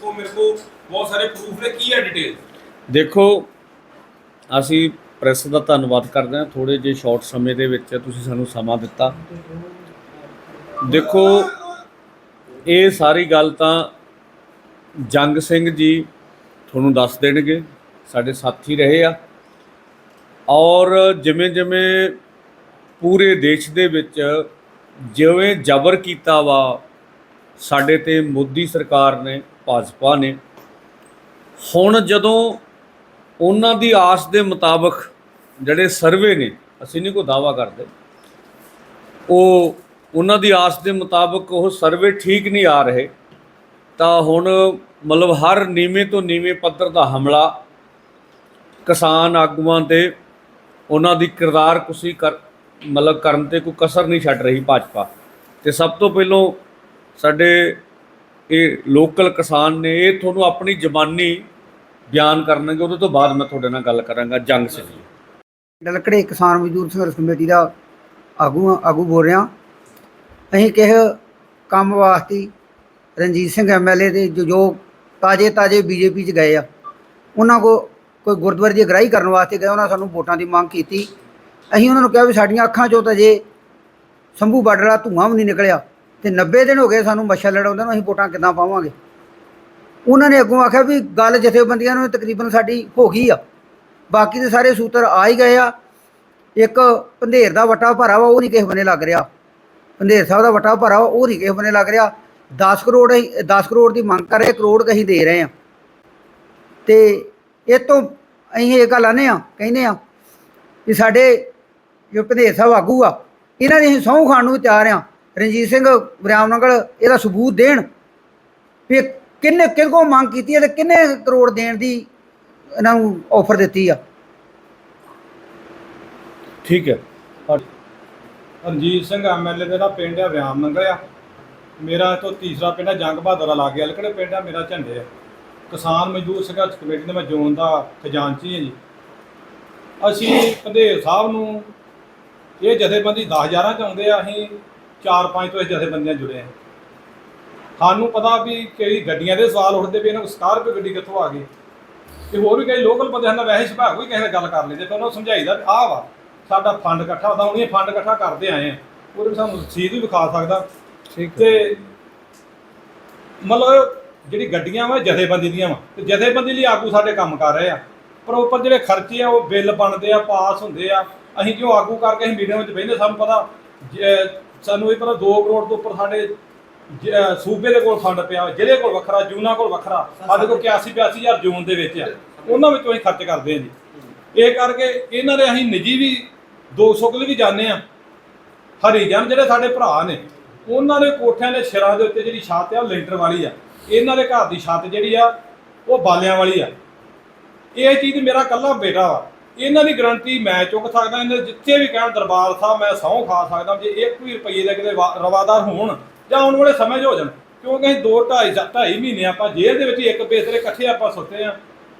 ਦੇਖੋ, ਮੇਰੇ ਕੋਲ ਬਹੁਤ ਸਾਰੇ ਪ੍ਰੂਫ ਨੇ। ਕੀ ਹੈ ਡਿਟੇਲ ਦੇਖੋ, ਅਸੀਂ ਪ੍ਰੈਸ ਦਾ ਧੰਨਵਾਦ ਕਰਦੇ ਹਾਂ। ਥੋੜੇ ਜਿਹੇ ਸ਼ਾਰਟ ਸਮੇਂ ਦੇ ਵਿੱਚ ਤੁਸੀਂ ਸਾਨੂੰ ਸਮਾਂ ਦਿੱਤਾ। ਦੇਖੋ, ਇਹ ਸਾਰੀ ਗੱਲ ਤਾਂ ਜੰਗ ਸਿੰਘ ਜੀ ਤੁਹਾਨੂੰ ਦੱਸ ਦੇਣਗੇ। ਸਾਡੇ ਸਾਥੀ ਰਹੇ ਆ। ਔਰ ਜਿਵੇਂ ਜਿਵੇਂ ਪੂਰੇ ਦੇਸ਼ ਦੇ ਵਿੱਚ ਜਿਵੇਂ ਜ਼ਬਰ ਕੀਤਾ ਵਾ, ਸਾਡੇ ਤੇ ਮੋਦੀ ਸਰਕਾਰ ਨੇ ਭਾਜਪਾ ਨੇ। ਹੁਣ ਜਦੋਂ ਉਹਨਾਂ ਦੀ ਆਸ ਦੇ ਮੁਤਾਬਕ ਜਿਹੜੇ ਸਰਵੇ ਨੇ, ਅਸੀਂ ਨਹੀਂ ਕੋਈ ਦਾਵਾ ਕਰਦੇ। ਉਹ ਉਹਨਾਂ ਦੀ ਆਸ ਦੇ ਮੁਤਾਬਕ ਉਹ ਸਰਵੇ ਠੀਕ ਨਹੀਂ ਆ ਰਹੇ, ਤਾਂ ਹੁਣ ਮਤਲਬ ਹਰ ਨੀਵੇਂ ਤੋਂ ਨੀਵੇਂ ਪੱਧਰ ਦਾ ਹਮਲਾ, ਕਿਸਾਨ ਆਗੂਆਂ ਤੇ ਉਹਨਾਂ ਦੀ ਕਿਰਦਾਰ ਕੁਸੀ ਕਰ, ਮਤਲਬ ਕਰਨ ਤੇ ਕੋਈ ਕਸਰ ਨਹੀਂ ਛੱਡ ਰਹੀ ਭਾਜਪਾ। ਤੇ ਸਭ ਤੋਂ ਪਹਿਲਾਂ ਸਾਡੇ ਇਹ ਲੋਕਲ ਕਿਸਾਨ ਨੇ, ਇਹ ਤੁਹਾਨੂੰ ਆਪਣੀ ਜ਼ਬਾਨੀ ਬਿਆਨ ਕਰਨਗੇ, ਉਹਦੇ ਤੋਂ ਬਾਅਦ ਮੈਂ ਤੁਹਾਡੇ ਨਾਲ ਗੱਲ ਕਰਾਂਗਾ, ਜੰਗ ਸਿੰਘ ਜੀ। ਡਲਕੜੇ ਕਿਸਾਨ ਮਜ਼ਦੂਰ ਸੰਘਰਸ਼ ਕਮੇਟੀ ਦਾ ਆਗੂ ਆਗੂ ਬੋਲ ਰਿਹਾ। ਅਸੀਂ ਕਿਸੇ ਕੰਮ ਵਾਸਤੇ ਰਣਜੀਤ ਸਿੰਘ ਐਮਐਲਏ ਦੇ ਜੋ ਜੋ ਤਾਜੇ ਤਾਜੇ ਬੀਜੇਪੀ ਚ ਗਏ ਆ, ਉਹਨਾਂ ਕੋ ਕੋਈ ਗੁਰਦੁਆਰੇ ਦੀ ਅਗਰਾਈ ਕਰਨ ਵਾਸਤੇ ਗਏ, ਉਹਨਾਂ ਸਾਨੂੰ ਵੋਟਾਂ ਦੀ ਮੰਗ ਕੀਤੀ। ਅਸੀਂ ਉਹਨਾਂ ਨੂੰ ਕਿਹਾ ਵੀ ਸਾਡੀਆਂ ਅੱਖਾਂ ਚੋਂ ਤਾਂ ਜੇ ਸ਼ੰਭੂ ਬਾਰਡਰ ਵਾਲਾ ਧੂੰਆਂ ਵੀ ਨਹੀਂ ਨਿਕਲਿਆ ਤੇ 90 ਦਿਨ ਹੋ ਗਏ ਸਾਨੂੰ ਮੱਛਰ ਲੜਾਉਂਦੇ ਨੂੰ, ਅਸੀਂ ਵੋਟਾਂ ਕਿੱਦਾਂ ਪਾਵਾਂਗੇ? ਉਹਨਾਂ ਨੇ ਅੱਗੋਂ ਆਖਿਆ ਵੀ ਗੱਲ ਜਥੇਬੰਦੀਆਂ ਨੂੰ ਤਕਰੀਬਨ ਸਾਡੀ ਹੋ ਗਈ ਆ। ਬਾਕੀ ਦੇ ਸਾਰੇ ਸੂਤਰ ਆ ਹੀ ਗਏ ਆ। ਇੱਕ ਪੰਧੇਰ ਦਾ ਵਟਾ ਭਰਾ ਵਾ, ਉਹ ਨਹੀਂ ਕਿਸੇ ਬੰਨੇ ਲੱਗ ਰਿਹਾ। ਪੰਧੇਰ ਸਾਹਿਬ ਦਾ ਵਟਾ ਭਰਾ ਵਾ, ਉਹ ਨਹੀਂ ਕਿਸੇ ਬੰਨੇ ਲੱਗ ਰਿਹਾ। 10 ਕਰੋੜ ਅਸੀਂ 10 ਕਰੋੜ ਦੀ ਮੰਗ ਕਰ ਰਹੇ, ਕਰੋੜ ਕੁ ਅਸੀਂ ਦੇ ਰਹੇ ਆ। ਤੇ ਇਹ ਤੋਂ ਅਸੀਂ ਇਹ ਗੱਲ ਆਨੇ ਆ ਕਹਿੰਦੇ ਆ ਕਿ ਸਾਡੇ ਜੋ ਪੰਧੇਰ ਸਾਹਿਬ ਆਗੂ ਆ, ਇਹਨਾਂ ਦੀ ਅਸੀਂ ਸਹੁੰ ਖਾਣ ਨੂੰ ਵੀ ਤਿਆਰ ਆ। ਰਣਜੀਤ ਸਿੰਘ ਬਰਿਆਮਨਗਲ ਇਹਦਾ ਸਬੂਤ ਦੇਣ। ਵੀ ਕਿੰਨੇ, ਕਿਹਦੇ ਮੰਗ ਕੀਤੀ ਹੈ ਤੇ ਕਿੰਨੇ ਕਰੋੜ ਦੇਣ ਦੀ ਇਹਨਾਂ ਨੂੰ ਆਫਰ ਦਿੱਤੀ ਆ? ਠੀਕ ਹੈ। ਰਣਜੀਤ ਸਿੰਘ ਐਮਐਲਏ ਦਾ ਪਿੰਡ ਆ ਵਿਆਮ ਨੰਗਲ ਆ। ਮੇਰਾ ਤੋਂ ਤੀਸਰਾ ਪਿੰਡ ਆ, ਜੰਗ ਬਹਾਦਰ ਲਾਗੇ ਅਲਕੜੇ ਪਿੰਡ ਆ? ਮੇਰਾ ਝੰਡੇ ਆ। ਕਿਸਾਨ ਮਜ਼ਦੂਰ ਸੰਘਰਸ਼ ਕਮੇਟੀ ਦੇ ਮੈਂ ਜ਼ੋਨ ਦਾ ਖਜ਼ਾਨਚੀ ਹਾਂ ਜੀ। ਅਸੀਂ ਪੰਧੇਰ ਸਾਹਿਬ ਨੂੰ ਇਹ ਜਥੇਬੰਦੀ 10000 ਚ ਆਉਂਦੇ ਆ, ਅਸੀਂ 4-5 ਤੋਂ ਇਸ ਜਥੇਬੰਦੀਆਂ ਜੁੜੇ ਆ। ਸਾਨੂੰ ਪਤਾ ਵੀ ਕਈ ਗੱਡੀਆਂ ਦੇ ਸਵਾਲ ਉੱਠਦੇ ਵੀ ਇਹਨਾਂ ਕੋਲ ਸਕਾਰਪੀਓ ਗੱਡੀ ਕਿੱਥੋਂ ਆ ਗਈ। ਤੇ ਹੋਰ ਵੀ ਕਈ ਲੋਕਲ ਬੰਦੇ ਹਨ ਵੈਸੇ ਸੁਭਾਅ ਕੋਈ ਕਿਸੇ ਨਾਲ ਗੱਲ ਕਰ ਲੈਂਦੇ ਪਰ ਉਹਨਾਂ ਨੂੰ ਸਮਝਾਈਦਾ ਵੀ ਆਹ ਵਾ ਸਾਡਾ ਫੰਡ ਇਕੱਠਾ ਹੁੰਦਾ ਉਹਨੇ ਫੰਡ ਇਕੱਠਾ ਕਰਦੇ ਆਏ ਆ। ਉਹਦੇ ਵਿੱਚ ਸਾਨੂੰ ਰਸੀਦ ਵੀ ਵਿਖਾ ਸਕਦਾ। ਠੀਕ ਤੇ ਮਤਲਬ ਜਿਹੜੀ ਗੱਡੀਆਂ ਵਾ ਜਥੇਬੰਦੀ ਦੀਆਂ ਵਾ ਤੇ ਜਥੇਬੰਦੀ ਲਈ ਆਗੂ ਸਾਡੇ ਕੰਮ ਕਰ ਰਹੇ ਆ। ਪਰ ਉੱਪਰ ਜਿਹੜੇ ਖਰਚੇ ਆ ਉਹ ਬਿੱਲ ਬਣਦੇ ਆ ਪਾਸ ਹੁੰਦੇ ਆ। ਅਸੀਂ ਕਿਉਂ ਆਗੂ ਕਰਕੇ ਅਸੀਂ ਮੀਡੀਆ ਵਿੱਚ ਬਹਿੰਦੇ ਸਾਨੂੰ ਪਤਾ ਜ- ਸਾਨੂੰ ਇਹ ਪਤਾ 2 ਕਰੋੜ ਤੋਂ ਉੱਪਰ ਸਾਡੇ ਜ- ਅਹ ਸੂਬੇ ਦੇ ਕੋਲ ਫੰਡ ਪਿਆ, ਜ਼ਿਲ੍ਹੇ ਕੋਲ ਵੱਖਰਾ, ਜੂਨਾ ਕੋਲ ਵੱਖਰਾ। ਸਾਡੇ ਕੋਲ 81 82000 ਜੂਨ ਦੇ ਵਿੱਚ ਆ। ਉਹਨਾਂ ਵਿੱਚੋਂ ਅਸੀਂ ਖਰਚ ਕਰਦੇ ਹਾਂ ਜੀ। ਇਹ ਕਰਕੇ ਇਹਨਾਂ ਦੇ ਅਸੀਂ ਨਿੱਜੀ ਵੀ 200 ਕਿਲੇ ਵੀ ਜਾਂਦੇ ਆ ਹਰੀਜਨ ਜਿਹੜੇ ਸਾਡੇ ਭਰਾ ਨੇ, ਉਹਨਾਂ ਦੇ ਕੋਠਿਆਂ ਦੇ ਸਿਰਾਂ ਦੇ ਉੱਤੇ ਜਿਹੜੀ ਛੱਤ ਆ, ਉਹ ਲੈਂਟਰ ਵਾਲੀ ਆ। ਇਹਨਾਂ ਦੇ ਘਰ ਦੀ ਛੱਤ ਜਿਹੜੀ ਆ, ਉਹ ਬਾਲਿਆਂ ਵਾਲੀ ਆ। ਇਹ ਚੀਜ਼ ਮੇਰਾ ਕੱਲਾ ਬੇਟਾ ਵਾ। ਇਹਨਾਂ ਦੀ ਗਰੰਟੀ ਮੈਂ ਚੁੱਕ ਸਕਦਾ, ਇਹਨਾਂ ਦੇ ਜਿੱਥੇ ਵੀ ਕਹਿਣ ਦਰਬਾਰ ਸਾਹਿਬ ਮੈਂ ਸਹੁੰ ਖਾ ਸਕਦਾ, ਜੇ 1 ਵੀ ਰੁਪਏ ਦੇ ਕਿਤੇ ਰਵਾਦਾਰ ਹੋਣ ਜਾਂ ਆਉਣ ਵਾਲੇ ਸਮੇਂ 'ਚ ਹੋ ਜਾਣ, ਕਿਉਂਕਿ ਅਸੀਂ 2 2.5 2.5 ਮਹੀਨੇ ਆਪਾਂ ਜੇਲ੍ਹ ਦੇ ਵਿੱਚ ਇੱਕ ਬੇਸਰੇ ਇਕੱਠੇ ਆਪਾਂ ਸੁੱਤੇ ਆ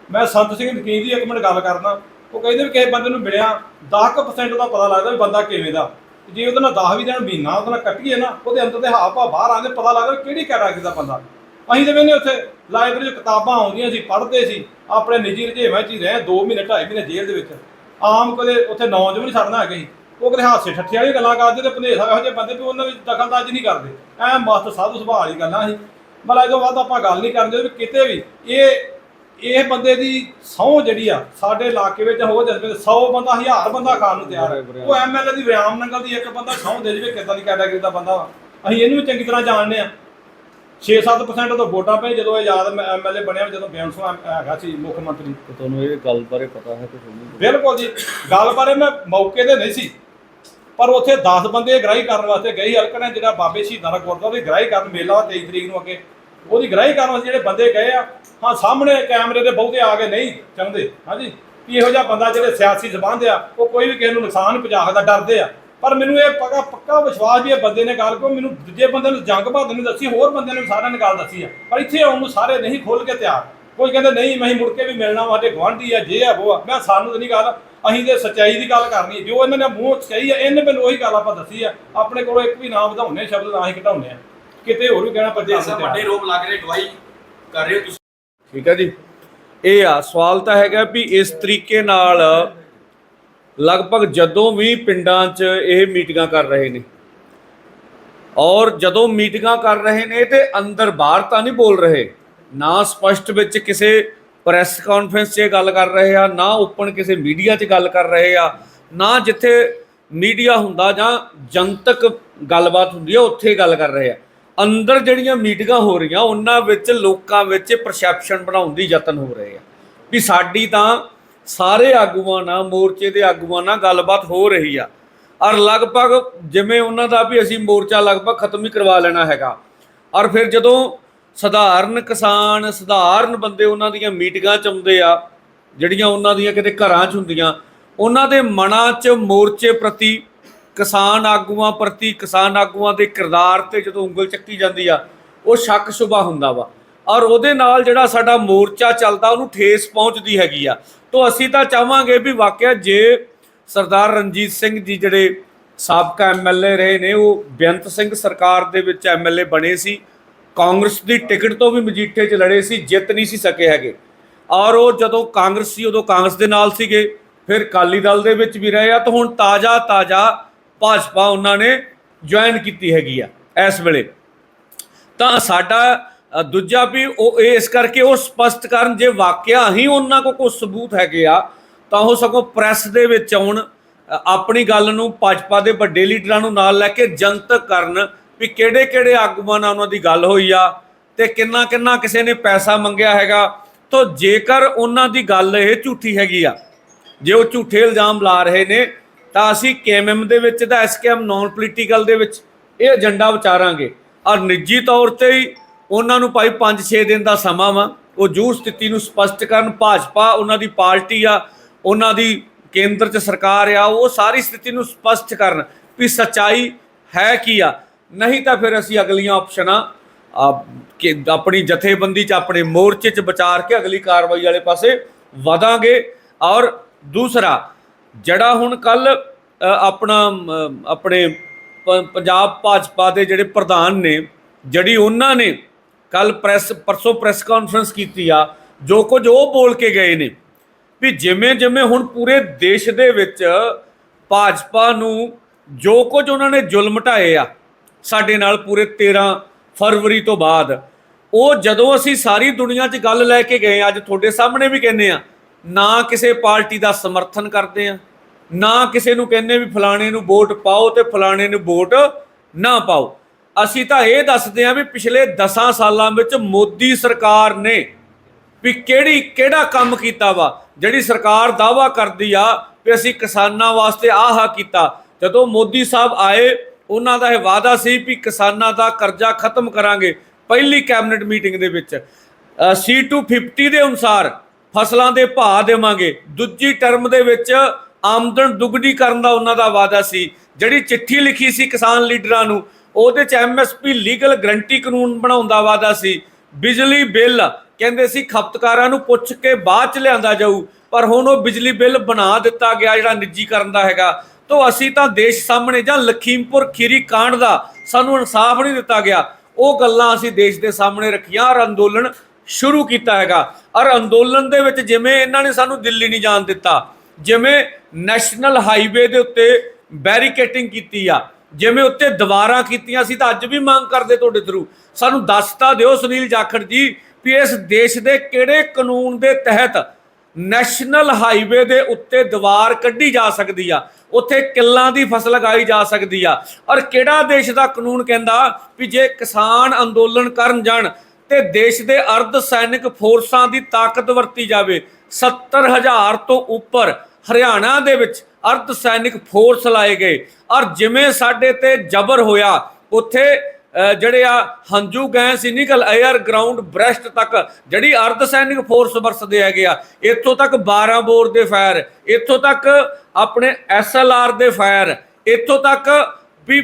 ਮੈਂ ਸੰਤ ਸਿੰਘ ਨਕੀਨ ਦੀ ਇੱਕ ਮਿੰਟ ਗੱਲ ਕਰਦਾ, ਉਹ ਕਹਿੰਦੇ ਵੀ ਕਿਸੇ ਬੰਦੇ ਨੂੰ ਮਿਲਿਆ 10% ਦਾ ਪਤਾ ਲੱਗਦਾ ਵੀ ਬੰਦਾ ਕਿਵੇਂ ਦਾ। ਜੇ ਉਹਦੇ ਨਾਲ 10 ਵੀ ਦਿਨ ਮਹੀਨਾ, ਉਹਦੇ ਨਾਲ ਕੱਟੀਏ ਨਾ, ਉਹਦੇ ਅੰਦਰ ਦੇ ਹਾਵ ਭਾਵ ਬਾਹਰ ਆਉਂਦੇ ਪਤਾ ਲੱਗਦਾ ਕਿਹੜੀ ਕੈਟਾਗਰੀ ਦਾ ਬੰਦਾ। ਅਸੀਂ ਤੇ ਵੇਨੇ ਉੱਥੇ ਲਾਇਬ੍ਰੇਰੀ 'ਚ ਕਿਤਾਬਾਂ ਆਉਂਦੀਆਂ ਸੀ, ਪੜ੍ਹਦੇ ਸੀ। ਆਪਣੇ ਨਿੱਜੀ ਰੁਝੇਵਾਂ 'ਚ ਹੀ ਰਹੇ 2 ਮਹੀਨੇ 2.5 ਮਹੀਨੇ ਜੇਲ੍ਹ ਦੇ ਵਿੱਚ। ਆਮ ਕਦੇ ਉੱਥੇ ਨੌਜਵਾਨ ਨਹੀਂ ਛੱਡਣਾ ਹੈਗੇ ਸੀ। ਉਹ ਕਦੇ ਹਾਸੇ ਠੱਠੇ ਵਾਲੀ ਗੱਲਾਂ ਕਰਦੇ ਤੇ ਭਨੇਸਾ ਇਹੋ ਜਿਹੇ ਬੰਦੇ ਵੀ ਉਹਨਾਂ ਵਿੱਚ ਦਖਲਅੰਦਾਜ਼ੀ ਨਹੀਂ ਕਰਦੇ। ਐ ਮਸਤ ਸਾਧੂ ਸੁਭਾਅ ਵਾਲੀ ਗੱਲਾਂ ਸੀ। ਮਤਲਬ ਇਹ ਤੋਂ ਵੱਧ ਆਪਾਂ ਗੱਲ ਨਹੀਂ ਕਰਦੇ ਵੀ ਕਿਤੇ ਵੀ। ਇਹ ਇਹ ਬੰਦੇ ਦੀ ਸਹੁੰ ਜਿਹੜੀ ਆ, ਸਾਡੇ ਇਲਾਕੇ ਵਿੱਚ ਹੋ ਜਾਂਦੇ 100 ਬੰਦਾ 1000 ਬੰਦਾ ਖਾਣ ਨੂੰ ਤਿਆਰ ਹੈ। ਉਹ ਐਮਐਲਏ ਦੀ ਵਿਆਮ ਨੰਗਲ ਦੀ ਇੱਕ ਬੰਦਾ ਸਹੁੰ ਦੇ ਜਵੇ, ਕਿੱਦਾਂ ਦੀ ਕੈਟਾਗਰੀ ਦਾ ਬੰਦਾ ਵਾ। ਅਸੀਂ ਇਹਨੂੰ ਵੀ ਚੰਗੀ ਤਰ੍ਹਾਂ ਜਾਣਦੇ ਆ 6-7% ਤੋਂ ਵੋਟਾਂ ਪਏ ਜਦੋਂ ਇਹ ਯਾਦ ਐਮਐਲਏ ਬਣਿਆ ਜਦੋਂ ਬੇਅੰਸੋ ਹੈਗਾ ਸੀ ਮੁੱਖ ਮੰਤਰੀ। ਤੇ ਤੁਹਾਨੂੰ ਇਹ ਗੱਲ ਬਾਰੇ ਪਤਾ ਹੈ ਕਿ ਤੁਹਾਨੂੰ ਬਿਲਕੁਲ ਜੀ। ਗੱਲ ਬਾਰੇ ਮੈਂ ਮੌਕੇ ਤੇ ਨਹੀਂ ਸੀ। ਪਰ ਉੱਥੇ 10 ਬੰਦੇ ਗ੍ਰਾਈ ਕਰਨ ਵਾਸਤੇ ਗਏ। ਹਲਕਣੇ ਜਿਹੜਾ ਬਾਬੇ ਸ਼ਹੀਦਾਂ ਦਾ ਗੁਰਦੁਆਰਾ ਉਹਦੀ ਗ੍ਰਾਈ ਕਰਨ ਮੇਲਾ ਵਾ 23 ਤਰੀਕ ਨੂੰ ਅੱਗੇ। ਉਹਦੀ ਗ੍ਰਾਈ ਕਰਨ ਵਾਸਤੇ ਜਿਹੜੇ ਬੰਦੇ ਗਏ ਆ ਹਾਂ ਸਾਹਮਣੇ ਕੈਮਰੇ ਦੇ ਬਹੁਤੇ ਆ ਕੇ ਨਹੀਂ ਚਾਹੁੰਦੇ ਹਾਂਜੀ। ਇਹੋ ਜਿਹਾ ਬੰਦਾ ਜਿਹੜੇ ਸਿਆਸੀ ਜ਼ਬਾਨ ਆ ਉਹ ਕੋਈ ਵੀ ਕਿਸੇ ਨੂੰ ਨੁਕਸਾਨ ਪਹੁੰਚਾ ਸਕਦਾ ਡਰਦੇ ਆ। ਪਰ ਮੈਨੂੰ ਇਹ ਪੱਕਾ ਪੱਕਾ ਵਿਸ਼ਵਾਸ ਵੀ ਇਹ ਬੰਦੇ ਨੇ ਗੱਲ ਕੋ ਮੈਨੂੰ ਦੂਜੇ ਬੰਦੇ ਨੂੰ ਜੰਗ ਬਹਾਦਰ ਨੇ ਦੱਸੀ ਹੋਰ ਬੰਦੇ ਨੇ ਸਾਰਿਆਂ ਨੇ ਗੱਲ ਦੱਸੀ ਆ। ਪਰ ਇੱਥੇ ਆਉਣ ਨੂੰ ਸਾਰੇ ਨਹੀਂ ਖੋਲ ਕੇ ਤਿਆਰ। ਕੋਈ ਕਹਿੰਦੇ ਨਹੀਂ ਮੈਂ ਮੁੜ ਕੇ ਵੀ ਮਿਲਣਾ ਵਾ, ਸਾਡੇ ਗੁਆਂਢੀ ਆ ਜੇ ਆ ਉਹ ਆ। ਮੈਂ ਸਾਨੂੰ ਤਾਂ ਨਹੀਂ ਗੱਲ ਅਸੀਂ ਤੇ ਸੱਚਾਈ ਦੀ ਗੱਲ ਕਰਨੀ ਜੋ ਇਹਨਾਂ ਨੇ ਮੂੰਹ ਸਹੀ ਆ ਇਹਨੇ ਮੈਨੂੰ ਉਹੀ ਗੱਲ ਆਪਾਂ ਦੱਸੀ ਆ। ਆਪਣੇ ਕੋਲੋਂ ਇੱਕ ਵੀ ਨਾਮ ਵਧਾਉਣੇ ਸ਼ਬਦ ਨਾ ਹੀ ਘਟਾਉਣੇ ਆ। ਕਿਤੇ ਹੋਰ ਵੀ ਕਹਿਣਾ ਪੱਜੇ ਅਸਾਂ ਵੱਡੇ ਰੋਪ ਲੱਗ ਰਹੇ ਗਵਾਹੀ ਕਰ ਰਹੇ ਹੋ ਤੁਸੀਂ? ਠੀਕ ਹੈ ਜੀ। ਇਹ ਆ ਸਵਾਲ ਤਾਂ ਹੈਗਾ ਵੀ ਇਸ ਤਰੀਕੇ ਨਾਲ ਲਗਭਗ ਜਦੋਂ ਵੀ ਪਿੰਡਾਂ 'ਚ ਇਹ ਮੀਟਿੰਗਾਂ ਕਰ ਰਹੇ ਨੇ। ਔਰ ਜਦੋਂ ਮੀਟਿੰਗਾਂ ਕਰ ਰਹੇ ਨੇ ਤੇ ਅੰਦਰ ਬਾਹਰ ਤਾਂ ਨਹੀਂ ਬੋਲ ਰਹੇ। ਨਾ ਸਪਸ਼ਟ ਵਿੱਚ ਕਿਸੇ ਪ੍ਰੈਸ ਕਾਨਫਰੰਸ 'ਚ ਗੱਲ ਕਰ ਰਹੇ ਆ, ਨਾ ਓਪਨ ਕਿਸੇ ਮੀਡੀਆ 'ਚ ਗੱਲ ਕਰ ਰਹੇ ਆ, ਨਾ ਜਿੱਥੇ ਮੀਡੀਆ ਹੁੰਦਾ ਜਾਂ ਜਨਤਕ ਗੱਲਬਾਤ ਹੁੰਦੀ ਆ, ਉੱਥੇ ਗੱਲ ਕਰ ਰਹੇ ਆ। ਅੰਦਰ ਜਿਹੜੀਆਂ ਮੀਟਿੰਗਾਂ ਹੋ ਰਹੀਆਂ, ਉਹਨਾਂ ਵਿੱਚ ਲੋਕਾਂ ਵਿੱਚ ਪਰਸੈਪਸ਼ਨ ਬਣਾਉਣ ਦੀ ਯਤਨ ਹੋ ਰਹੇ ਆ। ਵੀ ਸਾਡੀ ਤਾਂ ਸਾਰੇ ਆਗੂਆਂ ਨਾਲ, ਮੋਰਚੇ ਦੇ ਆਗੂਆਂ ਨਾਲ ਗੱਲਬਾਤ ਹੋ ਰਹੀ ਆ। ਔਰ ਲਗਭਗ ਜਿਵੇਂ ਉਹਨਾਂ ਦਾ ਵੀ ਅਸੀਂ ਮੋਰਚਾ ਲਗਭਗ ਖਤਮ ਹੀ ਕਰਵਾ ਲੈਣਾ ਹੈਗਾ। ਔਰ ਫਿਰ ਜਦੋਂ ਸਧਾਰਨ ਕਿਸਾਨ, ਸਧਾਰਨ ਬੰਦੇ ਉਹਨਾਂ ਦੀਆਂ ਮੀਟਿੰਗਾਂ ਚ ਆਉਂਦੇ ਆ, ਜਿਹੜੀਆਂ ਉਹਨਾਂ ਦੀਆਂ ਕਿਤੇ ਘਰਾਂ 'ਚ ਹੁੰਦੀਆਂ, ਉਹਨਾਂ ਦੇ ਮਨਾਂ 'ਚ ਮੋਰਚੇ ਪ੍ਰਤੀ, ਕਿਸਾਨ ਆਗੂਆਂ ਪ੍ਰਤੀ, ਕਿਸਾਨ ਆਗੂਆਂ ਦੇ ਕਿਰਦਾਰ ਤੇ ਜਦੋਂ ਉਂਗਲ ਚੱਕੀ ਜਾਂਦੀ ਆ, ਉਹ ਸ਼ੱਕ ਸ਼ੁਬਾ ਹੁੰਦਾ ਵਾ। ਔਰ ਉਹਦੇ ਨਾਲ ਜਿਹੜਾ ਸਾਡਾ ਮੋਰਚਾ ਚੱਲਦਾ, ਉਹਨੂੰ ਠੇਸ ਪਹੁੰਚਦੀ ਹੈਗੀ ਆ। ਤੋਂ ਅਸੀਂ ਤਾਂ ਚਾਹਾਂਗੇ ਵੀ ਵਾਕਿਆ ਜੇ ਸਰਦਾਰ ਰਣਜੀਤ ਸਿੰਘ ਜੀ ਜਿਹੜੇ ਸਾਬਕਾ ਐਮਐਲਏ ਰਹੇ ਨੇ, ਉਹ ਬੇਅੰਤ ਸਿੰਘ ਸਰਕਾਰ ਦੇ ਵਿੱਚ ਐਮਐਲਏ ਬਣੇ ਸੀ, ਕਾਂਗਰਸ ਦੀ ਟਿਕਟ ਤੋਂ ਵੀ ਮਜੀਠੇ 'ਚ ਲੜੇ ਸੀ, ਜਿੱਤ ਨਹੀਂ ਸੀ ਸਕੇ ਹੈਗੇ। ਔਰ ਉਹ ਜਦੋਂ ਕਾਂਗਰਸ ਸੀ, ਉਦੋਂ ਕਾਂਗਰਸ ਦੇ ਨਾਲ ਸੀਗੇ, ਫਿਰ ਕਾਲੀ ਦਲ ਦੇ ਵਿੱਚ ਵੀ ਰਹੇ ਆ, ਤਾਂ ਹੁਣ ਤਾਜ਼ਾ ਤਾਜ਼ਾ ਭਾਜਪਾ ਉਹਨਾਂ ਨੇ ਜੁਆਇਨ ਕੀਤੀ ਹੈਗੀ ਆ ਇਸ ਵੇਲੇ। ਤਾਂ ਸਾਡਾ ਦੂਜਾ ਵੀ ਉਹ ਇਸ ਕਰਕੇ ਉਹ ਸਪਸ਼ਟ ਕਰਨ ਜੇ ਵਾਕਿਆ ਹੀ ਉਹਨਾਂ ਕੋਲ ਕੋਈ ਸਬੂਤ ਹੈਗੇ ਆ, ਤਾਂ ਉਹ ਸਗੋਂ ਪ੍ਰੈਸ ਦੇ ਵਿੱਚ ਆਉਣ ਆਪਣੀ ਗੱਲ ਨੂੰ ਭਾਜਪਾ ਦੇ ਵੱਡੇ ਲੀਡਰਾਂ ਨੂੰ ਨਾਲ ਲੈ ਕੇ ਜਨਤਕ ਕਰਨ ਵੀ ਕਿਹੜੇ ਕਿਹੜੇ ਆਗੂਆਂ ਨਾਲ ਉਹਨਾਂ ਦੀ ਗੱਲ ਹੋਈ ਆ ਤੇ ਕਿੰਨਾ ਕਿੰਨਾ ਕਿਸੇ ਨੇ ਪੈਸਾ ਮੰਗਿਆ ਹੈਗਾ, ਤਾਂ ਜੇਕਰ ਉਹਨਾਂ ਦੀ ਗੱਲ ਇਹ ਝੂਠੀ ਹੈਗੀ ਆ, ਜੇ ਉਹ ਝੂਠੇ ਇਲਜ਼ਾਮ ਲਾ ਰਹੇ ਨੇ, ਤਾਂ ਅਸੀਂ ਕੇਐਮਐਮ ਦੇ ਵਿੱਚ ਤਾਂ ਐਸਕੇਐਮ ਨਾਨ ਪੋਲੀਟੀਕਲ ਦੇ ਵਿੱਚ ਇਹ ਏਜੰਡਾ ਵਿਚਾਰਾਂਗੇ। ਔਰ ਨਿੱਜੀ ਤੌਰ ਤੇ ਹੀ ਉਹਨਾਂ ਨੂੰ ਭਾਈ 5-6 ਦਿਨ ਦਾ ਸਮਾਂ ਵਾ। ਉਹ ਜੂਰ ਸਥਿਤੀ ਨੂੰ ਸਪਸ਼ਟ ਕਰਨ, ਭਾਜਪਾ ਉਹਨਾਂ ਦੀ ਪਾਰਟੀ ਆ, ਉਹਨਾਂ ਦੀ ਕੇਂਦਰ 'ਚ ਸਰਕਾਰ ਆ, ਉਹ ਸਾਰੀ ਸਥਿਤੀ ਨੂੰ ਸਪਸ਼ਟ ਕਰਨ ਵੀ ਸਚਾਈ ਹੈ ਕੀ ਆ। ਨਹੀਂ ਤਾਂ ਫਿਰ ਅਸੀਂ ਅਗਲੀਆਂ ਆਪਸ਼ਨਾਂ ਕਿ ਆਪਣੀ ਜਥੇਬੰਦੀ 'ਚ, ਆਪਣੇ ਮੋਰਚੇ 'ਚ ਵਿਚਾਰ ਕੇ ਅਗਲੀ ਕਾਰਵਾਈ ਵਾਲੇ ਪਾਸੇ ਵਧਾਂਗੇ। ਔਰ ਦੂਸਰਾ, ਜਿਹੜਾ ਹੁਣ ਕੱਲ ਆਪਣਾ ਆਪਣੇ ਪੰਜਾਬ ਭਾਜਪਾ ਦੇ ਜਿਹੜੇ ਪ੍ਰਧਾਨ ਨੇ, ਜਿਹੜੀ ਉਹਨਾਂ ਨੇ ਕੱਲ ਪ੍ਰੈਸ, ਪਰਸੋਂ ਪ੍ਰੈਸ ਕਾਨਫਰੰਸ ਕੀਤੀ ਆ, ਜੋ ਕੁਝ ਉਹ ਬੋਲ ਕੇ ਗਏ ਨੇ। ਵੀ ਜਿਵੇਂ ਜਿਵੇਂ ਹੁਣ ਪੂਰੇ ਦੇਸ਼ ਦੇ ਵਿੱਚ ਭਾਜਪਾ ਨੂੰ ਜੋ ਕੁਝ ਉਹਨਾਂ ਨੇ ਜ਼ੁਲਮ ਢਾਏ ਆ, ਸਾਡੇ ਨਾਲ ਪੂਰੇ 13 ਫਰਵਰੀ ਤੋਂ ਬਾਅਦ, ਉਹ ਜਦੋਂ ਅਸੀਂ ਸਾਰੀ ਦੁਨੀਆ 'ਚ ਗੱਲ ਲੈ ਕੇ ਗਏ, ਅੱਜ ਤੁਹਾਡੇ ਸਾਹਮਣੇ ਵੀ ਕਹਿੰਦੇ ਆ, ਨਾ ਕਿਸੇ ਪਾਰਟੀ ਦਾ ਸਮਰਥਨ ਕਰਦੇ ਆ, ਨਾ ਕਿਸੇ ਨੂੰ ਕਹਿੰਦੇ ਵੀ ਫਲਾਣੇ ਨੂੰ ਵੋਟ ਪਾਓ ਤੇ ਫਲਾਣੇ ਨੂੰ ਵੋਟ ਨਾ ਪਾਓ। ਅਸੀਂ ਤਾਂ ਇਹ ਦੱਸਦੇ ਹਾਂ ਵੀ ਪਿਛਲੇ 10 ਸਾਲਾਂ ਵਿੱਚ ਮੋਦੀ ਸਰਕਾਰ ਨੇ ਵੀ ਕਿਹੜੀ, ਕਿਹੜਾ ਕੰਮ ਕੀਤਾ ਵਾ? ਜਿਹੜੀ ਸਰਕਾਰ ਦਾਵਾ ਕਰਦੀ ਆ ਵੀ ਅਸੀਂ ਕਿਸਾਨਾਂ ਵਾਸਤੇ ਆਹ ਕੀਤਾ। ਜਦੋਂ ਮੋਦੀ ਸਾਹਿਬ ਆਏ, ਉਹਨਾਂ ਦਾ ਇਹ ਵਾਅਦਾ ਸੀ ਵੀ ਕਿਸਾਨਾਂ ਦਾ ਕਰਜ਼ਾ ਖਤਮ ਕਰਾਂਗੇ ਪਹਿਲੀ ਕੈਬਨਿਟ ਮੀਟਿੰਗ ਦੇ ਵਿੱਚ। C250 ਦੇ ਅਨੁਸਾਰ ਫਸਲਾਂ ਦੇ ਭਾਅ ਦੇਵਾਂਗੇ। ਦੂਜੀ ਟਰਮ ਦੇ ਵਿੱਚ ਆਮਦਨ ਦੁੱਗਣੀ ਕਰਨ ਦਾ ਉਹਨਾਂ ਦਾ ਵਾਅਦਾ ਸੀ। ਜਿਹੜੀ ਚਿੱਠੀ ਲਿਖੀ ਸੀ ਕਿਸਾਨ ਲੀਡਰਾਂ ਨੂੰ ਉਹਦੇ ਚ ਐਮਐਸਪੀ ਲੀਗਲ ਗਰੰਟੀ ਕਾਨੂੰਨ ਬਣਾਉਂਦਾ ਦਾ ਸੀ। ਬਿਜਲੀ ਬਿੱਲ, ਕਹਿੰਦੇ ਸੀ ਖਪਤਕਾਰਾਂ ਨੂੰ ਪੁੱਛ ਕੇ ਬਾਅਦ ਚ ਲਿਆਂਦਾ ਜਾਊ, ਪਰ ਹੁਣ ਉਹ ਬਿਜਲੀ ਬਿੱਲ ਬਣਾ ਦਿੱਤਾ ਗਿਆ ਜਿਹੜਾ ਨਿੱਜੀਕਰਨ ਦਾ ਹੈਗਾ। ਤੋਂ ਅਸੀਂ ਤਾਂ ਦੇਸ਼ ਸਾਹਮਣੇ ਜਾਂ ਲਖੀਮਪੁਰ ਖੀਰੀ ਕਾਂਡ ਦਾ ਸਾਨੂੰ ਇਨਸਾਫ ਨਹੀਂ ਦਿੱਤਾ ਗਿਆ। ਉਹ ਗੱਲਾਂ ਅਸੀਂ ਦੇਸ਼ ਦੇ ਸਾਹਮਣੇ ਰੱਖੀਆਂ, ਔਰ ਅੰਦੋਲਨ ਸ਼ੁਰੂ ਕੀਤਾ ਹੈਗਾ। ਔਰ ਅੰਦੋਲਨ ਦੇ ਵਿੱਚ ਜਿਵੇਂ ਇਹਨਾਂ ਨੇ ਸਾਨੂੰ ਦਿੱਲੀ ਨਹੀਂ ਜਾਣ ਦਿੱਤਾ, ਜਿਵੇਂ ਨੈਸ਼ਨਲ ਹਾਈਵੇ ਦੇ ਉੱਤੇ ਬੈਰੀਕੇਟਿੰਗ ਕੀਤੀ ਆ ਜਿਵੇਂ ਉੱਤੇ ਦੀਵਾਰਾਂ ਕੀਤੀਆਂ ਸੀ ਤਾਂ ਅੱਜ ਵੀ ਮੰਗ ਕਰਦੇ ਤੁਹਾਡੇ ਥਰੂ ਸਾਨੂੰ ਦੱਸਤਾ ਦਿਓ ਸੁਨੀਲ ਜਾਖੜ ਜੀ ਵੀ ਇਸ ਦੇਸ਼ ਦੇ ਕਿਹੜੇ ਕਾਨੂੰਨ ਦੇ ਤਹਿਤ ਨੈਸ਼ਨਲ ਹਾਈਵੇ ਦੇ ਉੱਤੇ ਦੀਵਾਰ ਕੱਢੀ ਜਾ ਸਕਦੀ ਆ। ਉੱਥੇ ਕਿੱਲਾਂ ਦੀ ਫਸਲ ਲਗਾਈ ਜਾ ਸਕਦੀ ਆ। ਔਰ ਕਿਹੜਾ ਦੇਸ਼ ਦਾ ਕਾਨੂੰਨ ਕਹਿੰਦਾ ਵੀ ਜੇ ਕਿਸਾਨ ਅੰਦੋਲਨ ਕਰਨ ਜਾਣ ਤੇ ਦੇਸ਼ ਦੇ ਅਰਧ ਸੈਨਿਕ ਫੋਰਸਾਂ ਦੀ ਤਾਕਤ ਵਰਤੀ ਜਾਵੇ 70000 ਤੋਂ ਉੱਪਰ ਹਰਿਆਣਾ ਦੇ ਵਿੱਚ ਅਰਧ ਸੈਨਿਕ ਫੋਰਸ ਲਾਏ ਗਏ। ਔਰ ਜਿਵੇਂ ਸਾਡੇ ਤੇ ਜ਼ਬਰ ਹੋਇਆ, ਉੱਥੇ ਜਿਹੜੇ ਆ ਹੰਝੂ ਗੈਸ ਹੀ ਨਿਕਲ 에ਅਰ ਗਰਾਊਂਡ ਬ੍ਰੈਸਟ ਤੱਕ, ਜਿਹੜੀ ਅਰਧ ਸੈਨਿਕ ਫੋਰਸ ਵਰਸਦੇ ਹੈਗੇ ਆ, ਇੱਥੋਂ ਤੱਕ 12 ਬੋਰ ਦੇ ਫਾਇਰ, ਇੱਥੋਂ ਤੱਕ ਆਪਣੇ ਐਸਐਲਆਰ ਦੇ ਫਾਇਰ, ਇੱਥੋਂ ਤੱਕ ਵੀ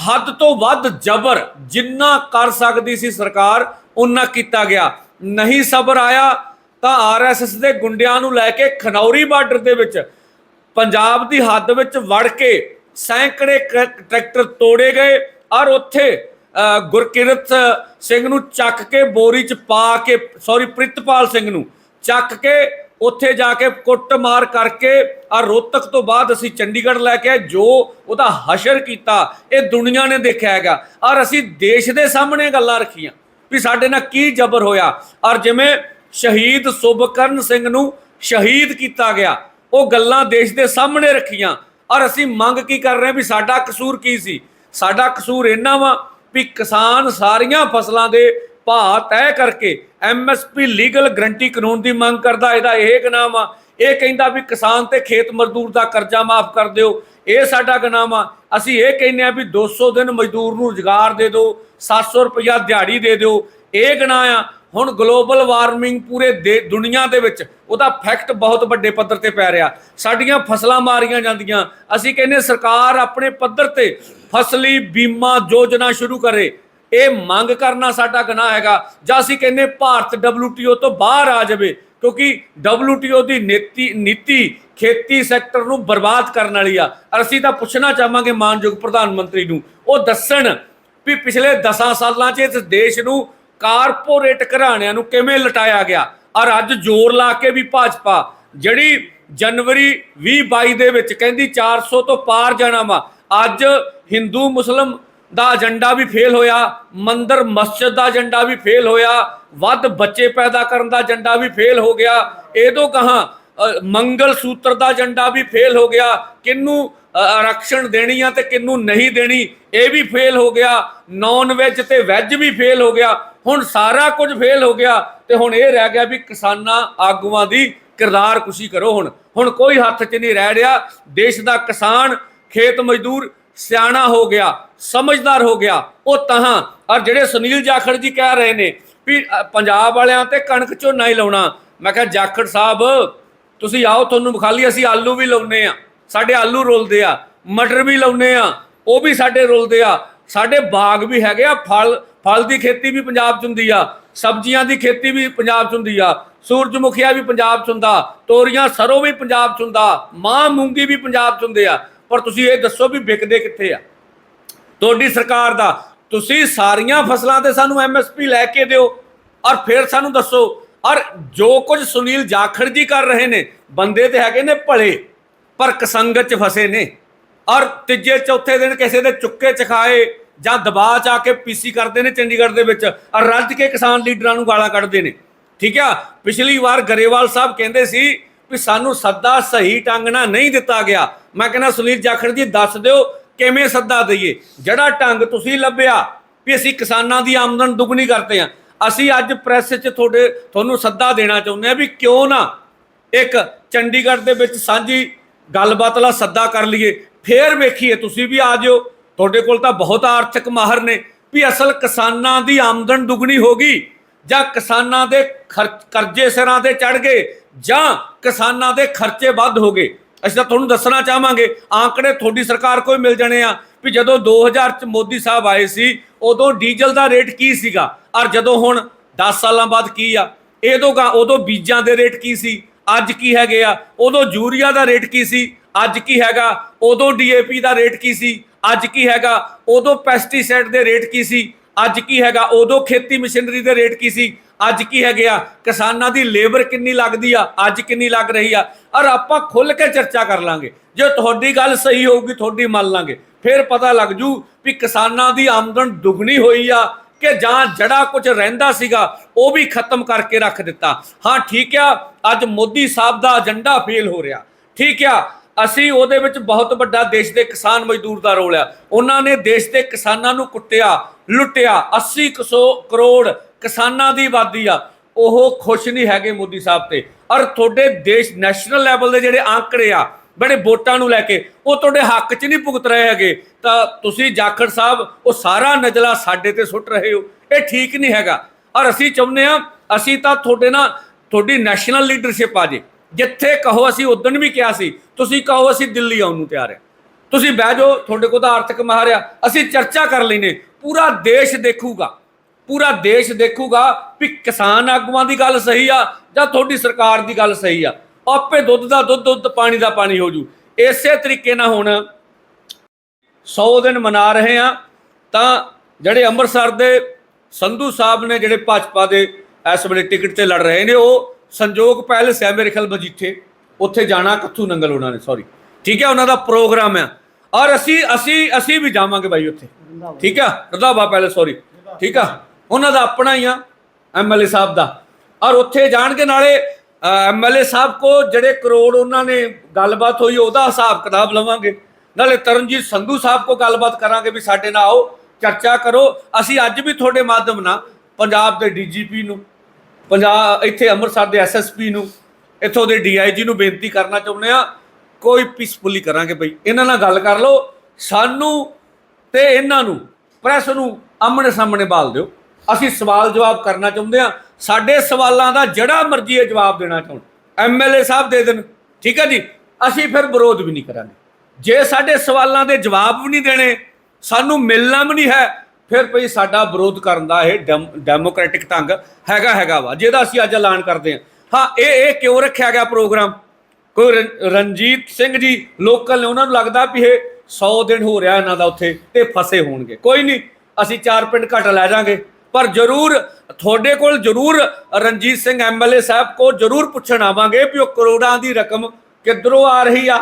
ਹੱਦ ਤੋਂ ਵੱਧ ਜ਼ਬਰ ਜਿੰਨਾ ਕਰ ਸਕਦੀ ਸੀ ਸਰਕਾਰ ਉਹਨਾਂ ਕੀਤਾ ਗਿਆ। ਨਹੀਂ ਸਬਰ ਆਇਆ ਤਾਂ ਆਰਐਸਐਸ ਦੇ ਗੁੰਡਿਆਂ ਨੂੰ ਲੈ ਕੇ ਖਨੌਰੀ ਬਾਰਡਰ ਦੇ ਵਿੱਚ ਪੰਜਾਬ ਦੀ ਹੱਦ ਵਿੱਚ ਵੜ ਕੇ ਸੈਂਕੜੇ ਕ- ਟਰੈਕਟਰ ਤੋੜੇ ਗਏ, ਔਰ ਉੱਥੇ ਗੁਰਕਿਰਤ ਸਿੰਘ ਨੂੰ ਚੱਕ ਕੇ ਬੋਰੀ ਚ ਪਾ ਕੇ ਸੌਰੀ ਪ੍ਰਿਤਪਾਲ ਸਿੰਘ ਨੂੰ ਚੱਕ ਕੇ ਉੱਥੇ ਜਾ ਕੇ ਕੁੱਟਮਾਰ ਕਰਕੇ ਆ ਰੋਤਕ ਤੋਂ ਬਾਅਦ ਅਸੀਂ ਚੰਡੀਗੜ੍ਹ ਲੈ ਕੇ ਆਏ, ਜੋ ਉਹਦਾ ਹਸ਼ਰ ਕੀਤਾ, ਇਹ ਦੁਨੀਆ ਨੇ ਦੇਖਿਆ ਹੈਗਾ। ਔਰ ਅਸੀਂ ਦੇਸ਼ ਦੇ ਸਾਹਮਣੇ ਗੱਲਾਂ ਰੱਖੀਆਂ, ਵੀ ਸਾਡੇ ਨਾਲ ਕੀ ਜ਼ਬਰ ਹੋਇਆ। ਔਰ ਜਿਵੇਂ ਸ਼ਹੀਦ ਸੁਭਕਰਨ ਸਿੰਘ ਨੂੰ ਸ਼ਹੀਦ ਕੀਤਾ ਗਿਆ ਉਹ ਗੱਲਾਂ ਦੇਸ਼ ਦੇ ਸਾਹਮਣੇ ਰੱਖੀਆਂ। ਔਰ ਅਸੀਂ ਮੰਗ ਕੀ ਕਰ ਰਹੇ ਵੀ ਸਾਡਾ ਕਸੂਰ ਕੀ ਸੀ? ਸਾਡਾ ਕਸੂਰ ਇੰਨਾ ਵਾ ਵੀ ਕਿਸਾਨ ਸਾਰੀਆਂ ਫਸਲਾਂ ਦੇ ਭਾਅ ਤੈਅ ਕਰਕੇ ਐਮਐਸਪੀ ਲੀਗਲ ਗਰੰਟੀ ਕਾਨੂੰਨ ਦੀ ਮੰਗ ਕਰਦਾ, ਇਹਦਾ ਇਹ ਗੁਨਾਮ ਆ। ਇਹ ਕਹਿੰਦਾ ਵੀ ਕਿਸਾਨ ਤੇ ਖੇਤ ਮਜ਼ਦੂਰ ਦਾ ਕਰਜ਼ਾ ਮਾਫ ਕਰ ਦਿਓ। ਇਹ ਸਾਡਾ ਗੁਨਾਮ ਆ। ਅਸੀਂ ਇਹ ਕਹਿੰਦੇ ਆ ਵੀ 200 ਦਿਨ ਮਜ਼ਦੂਰ ਨੂੰ ਰੁਜ਼ਗਾਰ ਦੇ ਦਿਓ 700 ਰੁਪਇਆ ਦਿਹਾੜੀ ਦੇ ਦਿਓ। ਇਹ ਗੁਨਾਹ ਆ। ਹੁਣ ਗਲੋਬਲ ਵਾਰਮਿੰਗ ਪੂਰੇ ਦੇ- ਦੁਨੀਆ ਦੇ ਵਿੱਚ ਉਹਦਾ ਫੈਕਟ ਬਹੁਤ ਵੱਡੇ ਪੱਧਰ ਤੇ ਪੈ ਰਿਹਾ। ਸਾਡੀਆਂ ਫਸਲਾਂ ਮਾਰੀਆਂ ਜਾਂਦੀਆਂ। ਅਸੀਂ ਕਹਿੰਦੇ ਸਰਕਾਰ ਆਪਣੇ ਪੱਧਰ ਤੇ ਫਸਲੀ ਬੀਮਾ ਯੋਜਨਾ ਸ਼ੁਰੂ ਕਰੇ। ਇਹ ਮੰਗ ਕਰਨਾ ਸਾਡਾ ਗੁਨਾਹ ਹੈਗਾ। ਜਾਂ ਅਸੀਂ ਕਹਿੰਦੇ ਭਾਰਤ WTO ਤੋਂ ਬਾਹਰ ਆ ਜਾਵੇ, ਕਿਉਂਕਿ WTO ਦੀ ਨੀਤੀ ਨੀਤੀ ਖੇਤੀ ਸੈਕਟਰ ਨੂੰ ਬਰਬਾਦ ਕਰਨ ਵਾਲੀ ਆ। ਅਸੀਂ ਤਾਂ ਪੁੱਛਣਾ ਚਾਹਾਂਗੇ ਮਾਨਯੋਗ ਪ੍ਰਧਾਨ ਮੰਤਰੀ ਨੂੰ, ਉਹ ਦੱਸਣ ਵੀ ਪਿਛਲੇ 10 ਸਾਲਾਂ 'ਚ ਇਸ ਦੇਸ਼ ਨੂੰ ਕਾਰਪੋਰੇਟ ਘਰਾਣਿਆਂ ਨੂੰ ਕਿਵੇਂ ਲਟਾਇਆ ਗਿਆ? ਔਰ ਅੱਜ ਜ਼ੋਰ ਲਾ ਕੇ ਵੀ ਭਾਜਪਾ, ਜਿਹੜੀ ਜਨਵਰੀ 2022 ਦੇ ਵਿੱਚ ਕਹਿੰਦੀ 400 ਤੋਂ ਪਾਰ ਜਾਣਾ ਵਾ, ਅੱਜ ਹਿੰਦੂ ਮੁਸਲਮ ਦਾ ਏਜੰਡਾ ਵੀ ਫੇਲ ਹੋਇਆ, ਮੰਦਰ ਮਸਜਿਦ ਦਾ ਏਜੰਡਾ ਵੀ ਫੇਲ ਹੋਇਆ, ਵੱਧ ਬੱਚੇ ਪੈਦਾ ਕਰਨ ਦਾ ਏਜੰਡਾ ਵੀ ਫੇਲ ਹੋ ਗਿਆ ਇਹ ਤੋਂ ਕਹਾ ਮੰਗਲ ਸੂਤਰ ਦਾ ਏਜੰਡਾ ਵੀ ਫੇਲ ਹੋ ਗਿਆ ਕਿੰਨੂੰ ਆਰਕਸ਼ਣ ਦੇਣੀ ਆ ਤੇ ਕਿੰਨੂੰ ਨਹੀਂ ਦੇਣੀ, ਇਹ ਵੀ ਫੇਲ ਹੋ ਗਿਆ ਨਾਨ ਵੈਜ ਤੇ ਵੈਜ ਵੀ ਫੇਲ ਹੋ ਗਿਆ ਹੁਣ ਸਾਰਾ ਕੁਝ ਫੇਲ ਹੋ ਗਿਆ ਤੇ ਹੁਣ ਇਹ ਰਹਿ ਗਿਆ ਵੀ ਕਿਸਾਨਾਂ ਆਗੂਆਂ ਦੀ ਕਿਰਦਾਰ ਕੁਸ਼ੀ ਕਰੋ ਹੁਣ। ਹੁਣ ਕੋਈ ਹੱਥ 'ਚ ਨਹੀਂ ਰਹਿ ਰਿਹਾ। ਦੇਸ਼ ਦਾ ਕਿਸਾਨ, ਖੇਤ ਮਜ਼ਦੂਰ ਸਿਆਣਾ ਹੋ ਗਿਆ, ਸਮਝਦਾਰ ਹੋ ਗਿਆ। ਉਹ ਤਹਾਂ। ਔਰ ਜਿਹੜੇ ਸੁਨੀਲ ਜਾਖੜ ਜੀ ਕਹਿ ਰਹੇ ਨੇ ਵੀ ਪੰਜਾਬ ਵਾਲਿਆਂ ਤੇ ਕਣਕ ਝੋਨਾ ਹੀ ਲਾਉਣਾ। ਮੈਂ ਕਿਹਾ, ਜਾਖੜ ਸਾਹਿਬ, ਤੁਸੀਂ ਆਓ, ਤੁਹਾਨੂੰ ਵਿਖਾਲੀ ਅਸੀਂ ਆਲੂ ਵੀ ਲਾਉਨੇ ਆ ਸਾਡੇ ਆਲੂ ਰੁਲਦੇ ਆ, ਮਟਰ ਵੀ ਲਾਉਨੇ ਆ ਉਹ ਵੀ ਸਾਡੇ ਰੁਲਦੇ ਆ। ਸਾਡੇ ਬਾਗ ਵੀ ਹੈਗੇ ਆ, ਫਲ ਫਲ ਦੀ ਖੇਤੀ ਵੀ ਪੰਜਾਬ 'ਚ ਹੁੰਦੀ ਆ, ਸਬਜ਼ੀਆਂ ਦੀ ਖੇਤੀ ਵੀ ਪੰਜਾਬ 'ਚ ਹੁੰਦੀ ਆ, ਸੂਰਜਮੁਖੀਆ ਵੀ ਪੰਜਾਬ 'ਚ ਹੁੰਦਾ, ਤੋਰੀਆਂ, ਸਰੋਂ ਵੀ ਪੰਜਾਬ 'ਚ ਹੁੰਦਾ, ਮਾਂ ਮੂੰਗੀ ਵੀ ਪੰਜਾਬ 'ਚ ਹੁੰਦੇ ਆ। ਪਰ ਤੁਸੀਂ ਇਹ ਦੱਸੋ ਵੀ ਵਿਕਦੇ ਕਿੱਥੇ ਆ? ਤੁਹਾਡੀ ਸਰਕਾਰ ਦਾ, ਤੁਸੀਂ ਸਾਰੀਆਂ ਫਸਲਾਂ ਤੇ ਸਾਨੂੰ ਐਮਐਸਪੀ ਲੈ ਕੇ ਦਿਓ, ਔਰ ਫਿਰ ਸਾਨੂੰ ਦੱਸੋ, ਔਰ ਜੋ ਕੁਝ ਸੁਨੀਲ ਜਾਖੜ ਜੀ ਕਰ ਰਹੇ ਨੇ, ਬੰਦੇ ਤੇ ਹੈਗੇ ਨੇ ਭਲੇ, ਪਰ ਕਸੰਗਤ ਚ ਫਸੇ ਨੇ, ਔਰ ਤੀਜੇ, ਚੌਥੇ ਦਿਨ ਕਿਸੇ ਦੇ ਚੁੱਕੇ ਚਖਾਏ ਜਾਂ ਦਬਾਅ ਚ ਆ ਕੇ ਪੀਸੀ ਕਰਦੇ ਨੇ ਚੰਡੀਗੜ੍ਹ ਦੇ ਵਿੱਚ ਔਰ ਰੱਜ ਕੇ ਕਿਸਾਨ ਲੀਡਰਾਂ ਨੂੰ ਗਾਲਾਂ ਕੱਢਦੇ ਨੇ। ਠੀਕ ਆ? ਪਿਛਲੀ ਵਾਰ ਗਰੇਵਾਲ ਸਾਹਿਬ ਕਹਿੰਦੇ ਸੀ ਵੀ ਸਾਨੂੰ ਸੱਦਾ ਸਹੀ ਢੰਗ ਨਾਲ ਨਹੀਂ ਦਿੱਤਾ ਗਿਆ। ਮੈਂ ਕਹਿੰਦਾ, ਸੁਨੀਲ ਜਾਖੜ ਜੀ, ਦੱਸ ਦਿਓ ਕਿਵੇਂ ਸੱਦਾ ਦਈਏ? ਜਿਹੜਾ ਢੰਗ ਤੁਸੀਂ ਲੱਭਿਆ ਵੀ ਅਸੀਂ ਕਿਸਾਨਾਂ ਦੀ ਆਮਦਨ ਦੁੱਗਣੀ ਕਰਦੇ ਆ ਅਸੀਂ ਅੱਜ ਪ੍ਰੈਸ 'ਚ ਤੁਹਾਡੇ, ਤੁਹਾਨੂੰ ਸੱਦਾ ਦੇਣਾ ਚਾਹੁੰਦੇ ਆ ਵੀ ਕਿਉਂ ਨਾ ਇੱਕ ਚੰਡੀਗੜ੍ਹ ਦੇ ਵਿੱਚ ਸਾਂਝੀ ਗੱਲਬਾਤ ਲਾ ਸੱਦਾ ਕਰ ਲਈਏ। ਫੇਰ ਵੇਖੀਏ, ਤੁਸੀਂ ਵੀ ਆ ਜਿਓ। ਤੁਹਾਡੇ ਕੋਲ ਤਾਂ ਬਹੁਤ ਆਰਥਿਕ ਮਾਹਰ ਨੇ ਵੀ ਅਸਲ ਕਿਸਾਨਾਂ ਦੀ ਆਮਦਨ ਦੁੱਗਣੀ ਹੋ ਗਈ ਜਾਂ ਕਿਸਾਨਾਂ ਦੇ ਖਰਚ, ਕਰਜ਼ੇ ਸਿਰਾਂ ਤੇ ਚੜ ਗਏ ਜਾਂ ਕਿਸਾਨਾਂ ਦੇ ਖਰਚੇ ਵੱਧ ਹੋ ਗਏ। ਅਸੀਂ ਤਾਂ ਤੁਹਾਨੂੰ ਦੱਸਣਾ ਚਾਹਾਂਗੇ ਆંકੜੇ ਤੁਹਾਡੀ ਸਰਕਾਰ ਕੋਈ ਮਿਲ ਜਾਣੇ ਆ ਵੀ ਜਦੋਂ 2000 ਚ ਮੋਦੀ ਸਾਹਿਬ ਆਏ ਸੀ, ਉਦੋਂ ਡੀਜ਼ਲ ਦਾ ਰੇਟ ਕੀ ਸੀਗਾ? ਔਰ ਜਦੋਂ ਹੁਣ 10 ਸਾਲਾਂ ਬਾਅਦ ਕੀ ਆ? ਇਹਦੋਂ ਗਾ, ਉਦੋਂ ਬੀਜਾਂ ਦੇ ਰੇਟ ਕੀ ਸੀ? ਅੱਜ ਕੀ ਹੈਗੇ ਆ? ਉਦੋਂ ਯੂਰੀਆ ਦਾ ਰੇਟ ਕੀ ਸੀ? ਅੱਜ ਕੀ ਹੈਗਾ? ਉਦੋਂ ਡੀਏਪੀ ਦਾ ਰੇਟ ਕੀ ਸੀ? ਅੱਜ ਕੀ ਹੈਗਾ? ਉਦੋਂ ਪੈਸਟੀਸਾਈਡ ਦੇ ਰੇਟ ਕੀ ਸੀ? ਅੱਜ ਕੀ ਹੈਗਾ? ਉਦੋਂ ਖੇਤੀ ਮਸ਼ੀਨਰੀ ਦੇ ਰੇਟ ਕੀ ਸੀ? ਅੱਜ ਕੀ ਹੈਗੇ ਆ? ਕਿਸਾਨਾਂ ਦੀ ਲੇਬਰ ਕਿੰਨੀ ਲੱਗਦੀ ਆ? ਅੱਜ ਕਿੰਨੀ ਲੱਗ ਰਹੀ ਆ? ਔਰ ਆਪਾਂ ਖੁੱਲ ਕੇ ਚਰਚਾ ਕਰ ਲਾਂਗੇ। ਜੇ ਤੁਹਾਡੀ ਗੱਲ ਸਹੀ ਹੋਊਗੀ, ਤੁਹਾਡੀ ਮੰਨ ਲਾਂਗੇ। ਫਿਰ ਪਤਾ ਲੱਗ ਜੂ ਵੀ ਕਿਸਾਨਾਂ ਦੀ ਆਮਦਨ ਦੁੱਗਣੀ ਹੋਈ ਆ ਕਿ ਜਾਂ ਜੜਾ ਕੁਝ ਰਹਿੰਦਾ ਸੀਗਾ, ਉਹ ਵੀ ਖਤਮ ਕਰਕੇ ਰੱਖ ਦਿੱਤਾ। ਹਾਂ, ਠੀਕ ਆ, ਅੱਜ ਮੋਦੀ ਸਾਹਿਬ ਦਾ ਏਜੰਡਾ ਫੇਲ ਹੋ ਰਿਹਾ। ਠੀਕ ਆ ਅਸੀਂ ਉਹਦੇ ਵਿੱਚ ਬਹੁਤ ਵੱਡਾ ਦੇਸ਼ ਦੇ ਕਿਸਾਨ ਮਜ਼ਦੂਰ ਦਾ ਰੋਲ ਆ। ਉਹਨਾਂ ਨੇ ਦੇਸ਼ ਦੇ ਕਿਸਾਨਾਂ ਨੂੰ ਕੁੱਟਿਆ, ਲੁੱਟਿਆ। 80 ਕੁ ਸੌ ਕਰੋੜ ਕਿਸਾਨਾਂ ਦੀ ਆਬਾਦੀ ਆ। ਉਹ ਖੁਸ਼ ਨਹੀਂ ਹੈਗੇ ਮੋਦੀ ਸਾਹਿਬ ਤੇ। ਔਰ ਤੁਹਾਡੇ ਦੇਸ਼ ਨੈਸ਼ਨਲ ਲੈਵਲ ਦੇ ਜਿਹੜੇ ਆંકੜੇ ਆ, ਬੜੇ ਵੋਟਾਂ ਨੂੰ ਲੈ ਕੇ, ਉਹ ਤੁਹਾਡੇ ਹੱਕ 'ਚ ਨਹੀਂ ਭੁਗਤ ਰਹੇ ਹੈਗੇ। ਤਾਂ ਤੁਸੀਂ ਜਾਖੜ ਸਾਹਿਬ, ਉਹ ਸਾਰਾ ਨਜਲਾ ਸਾਡੇ ਤੇ ਸੁੱਟ ਰਹੇ ਹੋ। ਇਹ ਠੀਕ ਨਹੀਂ ਹੈਗਾ। ਔਰ ਅਸੀਂ ਚਾਹੁੰਦੇ ਆ ਅਸੀਂ ਤਾਂ ਤੁਹਾਡੇ ਨਾਲ, ਤੁਹਾਡੀ ਨੈਸ਼ਨਲ ਲੀਡਰਸ਼ਿਪ ਆ ਜੇ। ਜਿੱਥੇ ਕਹੋ ਅਸੀਂ ਉਦੋਂ ਵੀ ਕਿਹਾ ਸੀ, ਤੁਸੀਂ ਕਹੋ ਅਸੀਂ ਦਿੱਲੀ ਆਉਣ ਨੂੰ ਤਿਆਰ ਆ ਤੁਸੀਂ ਬਹਿ ਜਾਓ, ਤੁਹਾਡੇ ਕੋਲ ਤਾਂ ਆਰਥਿਕ ਮਾਹਰ ਅਸੀਂ ਚਰਚਾ ਕਰ ਲੈਨੇ ਪੂਰਾ ਦੇਸ਼ ਦੇਖੂਗਾ। ਪੂਰਾ ਦੇਸ਼ ਦੇਖੂਗਾ ਵੀ ਕਿਸਾਨ ਆਗੂਆਂ ਦੀ ਗੱਲ ਸਹੀ ਆ ਜਾਂ ਤੁਹਾਡੀ ਸਰਕਾਰ ਦੀ ਗੱਲ ਸਹੀ ਆ। ਆਪੇ ਦੁੱਧ ਦਾ ਦੁੱਧ ਦੁੱਧ ਪਾਣੀ ਦਾ ਪਾਣੀ ਹੋ ਜੂ। ਇਸੇ ਤਰੀਕੇ ਨਾਲ ਹੁਣ 100 ਦਿਨ ਮਨਾ ਰਹੇ ਆ ਤਾਂ ਜਿਹੜੇ ਅੰਮ੍ਰਿਤਸਰ ਦੇ ਸੰਧੂ ਸਾਹਿਬ ਨੇ, ਜਿਹੜੇ ਭਾਜਪਾ ਦੇ ਇਸ ਵੇਲੇ ਟਿਕਟ ਤੇ ਲੜ ਰਹੇ ਨੇ, ਉਹ ਸੰਜੋਗ ਪੈਲਸ ਹੈ ਮੇਰੇ ਖਿਆਲ ਮਜੀਠੇ ਉੱਥੇ ਜਾਣਾ ਕੱਥੂ ਨੰਗਲ ਉਹਨਾਂ ਨੇ ਸੌਰੀ ਠੀਕ ਹੈ, ਉਹਨਾਂ ਦਾ ਪ੍ਰੋਗਰਾਮ ਹੈ। ਔਰ ਅਸੀਂ ਅਸੀਂ ਅਸੀਂ ਵੀ ਜਾਵਾਂਗੇ ਬਾਈ ਉੱਥੇ। ਠੀਕ ਆ ਰਧਾਵਾ ਪੈਲਸ ਸੌਰੀ ਠੀਕ ਆ ਉਹਨਾਂ ਦਾ ਆਪਣਾ ਹੀ ਆ ਐਮਐਲਏ ਸਾਹਿਬ ਦਾ। ਔਰ ਉੱਥੇ ਜਾਣਗੇ ਨਾਲੇ ਐਮਐਲਏ ਸਾਹਿਬ ਕੋ ਜਿਹੜੇ ਕਰੋੜ ਉਹਨਾਂ ਨੇ ਗੱਲਬਾਤ ਹੋਈ, ਉਹਦਾ ਹਿਸਾਬ ਕਿਤਾਬ ਲਵਾਂਗੇ। ਨਾਲੇ ਤਰਨਜੀਤ ਸੰਧੂ ਸਾਹਿਬ ਕੋ ਗੱਲਬਾਤ ਕਰਾਂਗੇ ਵੀ ਸਾਡੇ ਨਾਲ ਆਓ, ਚਰਚਾ ਕਰੋ। ਅਸੀਂ ਅੱਜ ਵੀ ਤੁਹਾਡੇ ਮਾਧਿਅਮ ਨਾਲ ਪੰਜਾਬ ਦੇ ਡੀਜੀਪੀ ਨੂੰ ਪੰਜਾਬ ਇੱਥੇ ਅੰਮ੍ਰਿਤਸਰ ਦੇ ਐਸਐਸਪੀ ਨੂੰ, ਇੱਥੋਂ ਦੇ ਡੀਆਈਜੀ ਨੂੰ ਬੇਨਤੀ ਕਰਨਾ ਚਾਹੁੰਦੇ ਆ ਕੋਈ ਪੀਸਫੁਲੀ ਕਰਾਂਗੇ ਬਈ। ਇਹਨਾਂ ਨਾਲ ਗੱਲ ਕਰ ਲਓ, ਸਾਨੂੰ ਤੇ ਇਹਨਾਂ ਨੂੰ, ਪ੍ਰੈਸ ਨੂੰ ਆਮਣੇ ਸਾਹਮਣੇ ਬਾਲ ਦਿਓ। ਅਸੀਂ ਸਵਾਲ ਜਵਾਬ ਕਰਨਾ ਚਾਹੁੰਦੇ ਆ ਸਾਡੇ ਸਵਾਲਾਂ ਦਾ ਜਿਹੜਾ ਮਰਜ਼ੀ ਹੈ ਜਵਾਬ ਦੇਣਾ ਚਾਹੁਣ। ਐਮਐਲਏ ਸਾਹਿਬ ਦੇ ਦੇਣ, ਠੀਕ ਹੈ ਜੀ? ਅਸੀਂ ਫਿਰ ਵਿਰੋਧ ਵੀ ਨਹੀਂ ਕਰਾਂਗੇ। ਜੇ ਸਾਡੇ ਸਵਾਲਾਂ ਦੇ ਜਵਾਬ ਵੀ ਨਹੀਂ ਦੇਣੇ, ਸਾਨੂੰ ਮਿਲਣਾ ਵੀ ਨਹੀਂ ਹੈ ਫਿਰ ਭਈ ਸਾਡਾ ਵਿਰੋਧ ਕਰਨ ਦਾ ਇਹ ਡੈਮ- ਡੈਮੋਕ੍ਰੈਟਿਕ ਢੰਗ ਹੈਗਾ ਹੈਗਾ ਵਾ, ਜਿਹਦਾ ਅਸੀਂ ਅੱਜ ਐਲਾਨ ਕਰਦੇ ਹਾਂ। ਹਾਂ, ਇਹ ਇਹ ਕਿਉਂ ਰੱਖਿਆ ਗਿਆ ਪ੍ਰੋਗਰਾਮ? ਕੋਈ ਰਣਜੀਤ ਸਿੰਘ ਜੀ ਲੋਕਲ ਨੇ, ਉਹਨਾਂ ਨੂੰ ਲੱਗਦਾ ਵੀ ਇਹ 100 ਦਿਨ ਹੋ ਰਿਹਾ ਇਹਨਾਂ ਦਾ ਉੱਥੇ ਤੇ ਫਸੇ ਹੋਣਗੇ। ਕੋਈ ਨਹੀਂ, ਅਸੀਂ ਚਾਰ ਪਿੰਡ ਘੱਟ ਲੈ ਜਾਾਂਗੇ। ਪਰ ਜ਼ਰੂਰ ਤੁਹਾਡੇ ਕੋਲ ਜ਼ਰੂਰ ਰਣਜੀਤ ਸਿੰਘ ਐਮਐਲਏ ਸਾਹਿਬ ਕੋ ਜ਼ਰੂਰ ਪੁੱਛਣ ਆਵਾਂਗੇ ਵੀ ਉਹ ਕਰੋੜਾਂ ਦੀ ਰਕਮ ਕਿੱਧਰੋਂ ਆ ਰਹੀ ਆ,